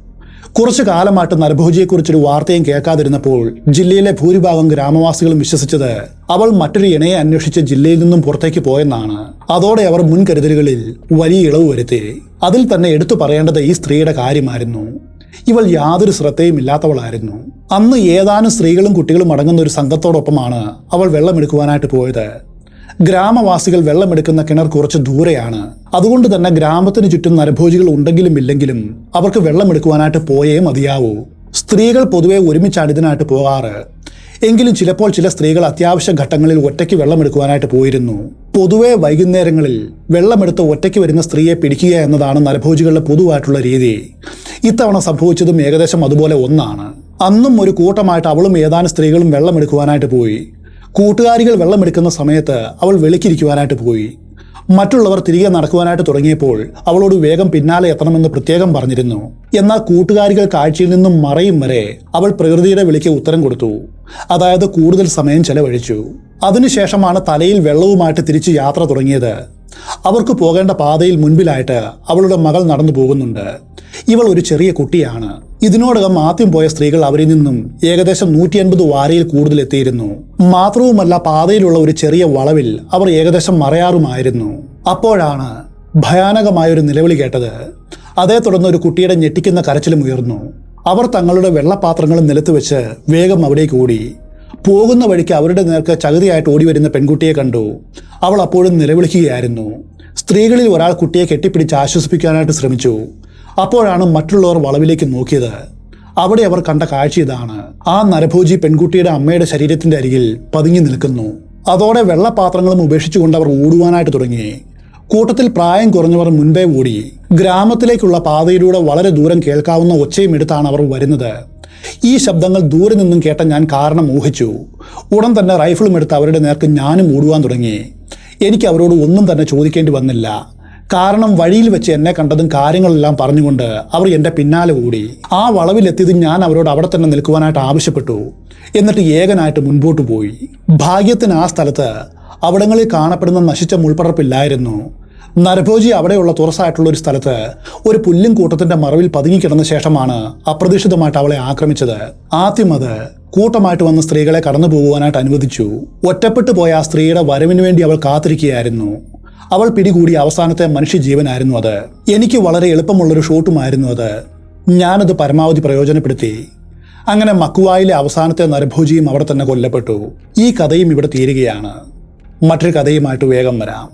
കുറച്ചു കാലമായിട്ട് നരഭോജിയെക്കുറിച്ചൊരു വാർത്തയും കേൾക്കാതിരുന്നപ്പോൾ ജില്ലയിലെ ഭൂരിഭാഗം ഗ്രാമവാസികളും വിശ്വസിച്ചത് അവൾ മറ്റൊരു ഇണയെ അന്വേഷിച്ച് ജില്ലയിൽ നിന്നും പുറത്തേക്ക് പോയെന്നാണ്. അതോടെ അവർ മുൻകരുതലുകളിൽ വലിയ ഇളവ് വരുത്തി. അതിൽ തന്നെ എടുത്തു പറയേണ്ടത് ഈ സ്ത്രീയുടെ കാര്യമായിരുന്നു. ഇവൾ യാതൊരു ശ്രദ്ധയും ഇല്ലാത്തവളായിരുന്നു. അന്ന് ഏതാനും സ്ത്രീകളും കുട്ടികളും അടങ്ങുന്ന ഒരു സംഘത്തോടൊപ്പമാണ് അവൾ വെള്ളമെടുക്കുവാനായിട്ട് പോയത്. ഗ്രാമവാസികൾ വെള്ളമെടുക്കുന്ന കിണർ കുറച്ച് ദൂരെയാണ്. അതുകൊണ്ട് തന്നെ ഗ്രാമത്തിന് ചുറ്റും നരഭോജികൾ ഉണ്ടെങ്കിലും ഇല്ലെങ്കിലും അവർക്ക് വെള്ളമെടുക്കുവാനായിട്ട് പോയേ മതിയാവൂ. സ്ത്രീകൾ പൊതുവെ ഒരുമിച്ചാണ് ഇതിനായിട്ട് പോകാറ്. എങ്കിലും ചിലപ്പോൾ ചില സ്ത്രീകൾ അത്യാവശ്യ ഘട്ടങ്ങളിൽ ഒറ്റയ്ക്ക് വെള്ളമെടുക്കുവാനായിട്ട് പോയിരുന്നു. പൊതുവെ വൈകുന്നേരങ്ങളിൽ വെള്ളമെടുത്ത് ഒറ്റയ്ക്ക് വരുന്ന സ്ത്രീയെ പിടിക്കുക എന്നതാണ് നരഭോജികളുടെ പൊതുവായിട്ടുള്ള രീതി. ഇത്തവണ സംഭവിച്ചതും ഏകദേശം അതുപോലെ ഒന്നാണ്. അന്നും ഒരു കൂട്ടമായിട്ട് അവളും ഏതാനും സ്ത്രീകളും വെള്ളമെടുക്കുവാനായിട്ട് പോയി. കൂട്ടുകാരികൾ വെള്ളമെടുക്കുന്ന സമയത്ത് അവൾ വെളിക്കിരിക്കുവാനായിട്ട് പോയി. മറ്റുള്ളവർ തിരികെ നടക്കുവാനായിട്ട് തുടങ്ങിയപ്പോൾ അവളോട് വേഗം പിന്നാലെ എത്തണമെന്ന് പ്രത്യേകം പറഞ്ഞിരുന്നു. എന്നാൽ കൂട്ടുകാരികൾ കാഴ്ചയിൽ നിന്നും മറയും വരെ അവൾ പ്രകൃതിയുടെ വിളിക്ക് ഉത്തരം കൊടുത്തു. അതായത് കൂടുതൽ സമയം ചെലവഴിച്ചു. അതിനുശേഷമാണ് തലയിൽ വെള്ളവുമായിട്ട് തിരിച്ച് യാത്ര തുടങ്ങിയത്. അവർക്ക് പോകേണ്ട പാതയിൽ മുൻപിലായിട്ട് അവളുടെ മകൾ നടന്നു പോകുന്നുണ്ട്. ഇവൾ ഒരു ചെറിയ കുട്ടിയാണ്. ഇതിനോടകം ആദ്യം പോയ സ്ത്രീകൾ അവരിൽ നിന്നും ഏകദേശം നൂറ്റി അൻപത് വാരയിൽ കൂടുതൽ എത്തിയിരുന്നു. മാത്രവുമല്ല പാതയിലുള്ള ഒരു ചെറിയ വളവിൽ അവർ ഏകദേശം മറയാറുമായിരുന്നു. അപ്പോഴാണ് ഭയാനകമായ ഒരു നിലവിളി കേട്ടത്. അതേ തുടർന്ന് ഒരു കുട്ടിയുടെ ഞെട്ടിക്കുന്ന കരച്ചിലും ഉയർന്നു. അവർ തങ്ങളുടെ വെള്ളപാത്രങ്ങളും നിലത്ത് വെച്ച് വേഗം അവിടേക്ക് ഓടി. പോകുന്ന വഴിക്ക് അവരുടെ നേർക്ക് ചകുതിയായിട്ട് ഓടി വരുന്ന പെൺകുട്ടിയെ കണ്ടു. അവൾ അപ്പോഴും നിലവിളിക്കുകയായിരുന്നു. സ്ത്രീകളിൽ ഒരാൾ കുട്ടിയെ കെട്ടിപ്പിടിച്ച് ആശ്വസിപ്പിക്കാനായിട്ട് ശ്രമിച്ചു. അപ്പോഴാണ് മറ്റുള്ളവർ വളവിലേക്ക് നോക്കിയത്. അവിടെ അവർ കണ്ട കാഴ്ച ഇതാണ്. ആ നരഭോജി പെൺകുട്ടിയുടെ അമ്മയുടെ ശരീരത്തിന്റെ അരികിൽ പതുങ്ങി നിൽക്കുന്നു. അതോടെ വെള്ളപാത്രങ്ങളും ഉപേക്ഷിച്ചുകൊണ്ട് അവർ ഓടുവാനായിട്ട് തുടങ്ങി. കൂട്ടത്തിൽ പ്രായം കുറഞ്ഞവർ മുൻപേ ഓടി. ഗ്രാമത്തിലേക്കുള്ള പാതയിലൂടെ വളരെ ദൂരം കേൾക്കാവുന്ന ഒച്ചയും എടുത്താണ് അവർ വരുന്നത്. ഈ ശബ്ദങ്ങൾ ദൂരെ നിന്നും കേട്ട ഞാൻ കാരണം ഊഹിച്ചു. ഉടൻ തന്നെ റൈഫിളും എടുത്ത് അവരുടെ നേർക്ക് ഞാനും ഓടുവാൻ തുടങ്ങി. എനിക്ക് അവരോട് ഒന്നും തന്നെ ചോദിക്കേണ്ടി വന്നില്ല. കാരണം വഴിയിൽ വെച്ച് എന്നെ കണ്ടതും കാര്യങ്ങളെല്ലാം പറഞ്ഞുകൊണ്ട് അവർ എന്റെ പിന്നാലെ ഓടി. ആ വളവിലെത്തിയതും ഞാൻ അവരോട് അവിടെ തന്നെ നിൽക്കുവാനായിട്ട് ആവശ്യപ്പെട്ടു. എന്നിട്ട് ഏകനായിട്ട് മുൻപോട്ട് പോയി. ഭാഗ്യത്തിന് ആ സ്ഥലത്ത് അവിടങ്ങളിൽ കാണപ്പെടുന്ന നശിച്ച മുൾപ്പടർപ്പില്ലായിരുന്നു നരഭോജി അവിടെയുള്ള തുറസായിട്ടുള്ള ഒരു സ്ഥലത്ത് ഒരു പുല്ലും കൂട്ടത്തിന്റെ മറവിൽ പതുങ്ങിക്കിടന്ന ശേഷമാണ് അപ്രതീക്ഷിതമായിട്ട് അവളെ ആക്രമിച്ചത്. ആദ്യം അത് കൂട്ടമായിട്ട് വന്ന സ്ത്രീകളെ കടന്നു പോകുവാനായിട്ട് അനുവദിച്ചു. ഒറ്റപ്പെട്ടു പോയ ആ സ്ത്രീയുടെ വരവിന് വേണ്ടി അവൾ കാത്തിരിക്കുകയായിരുന്നു. അവൾ പിടികൂടിയ അവസാനത്തെ മനുഷ്യജീവനായിരുന്നു അത്. എനിക്ക് വളരെ എളുപ്പമുള്ളൊരു ഷോട്ടുമായിരുന്നു അത്. ഞാനത് പരമാവധി പ്രയോജനപ്പെടുത്തി. അങ്ങനെ മക്കുവായിലെ അവസാനത്തെ നരഭോജിയും അവിടെ തന്നെ കൊല്ലപ്പെട്ടു. ഈ കഥയും ഇവിടെ തീരുകയാണ്. മറ്റൊരു കഥയുമായിട്ട് വേഗം വരാം.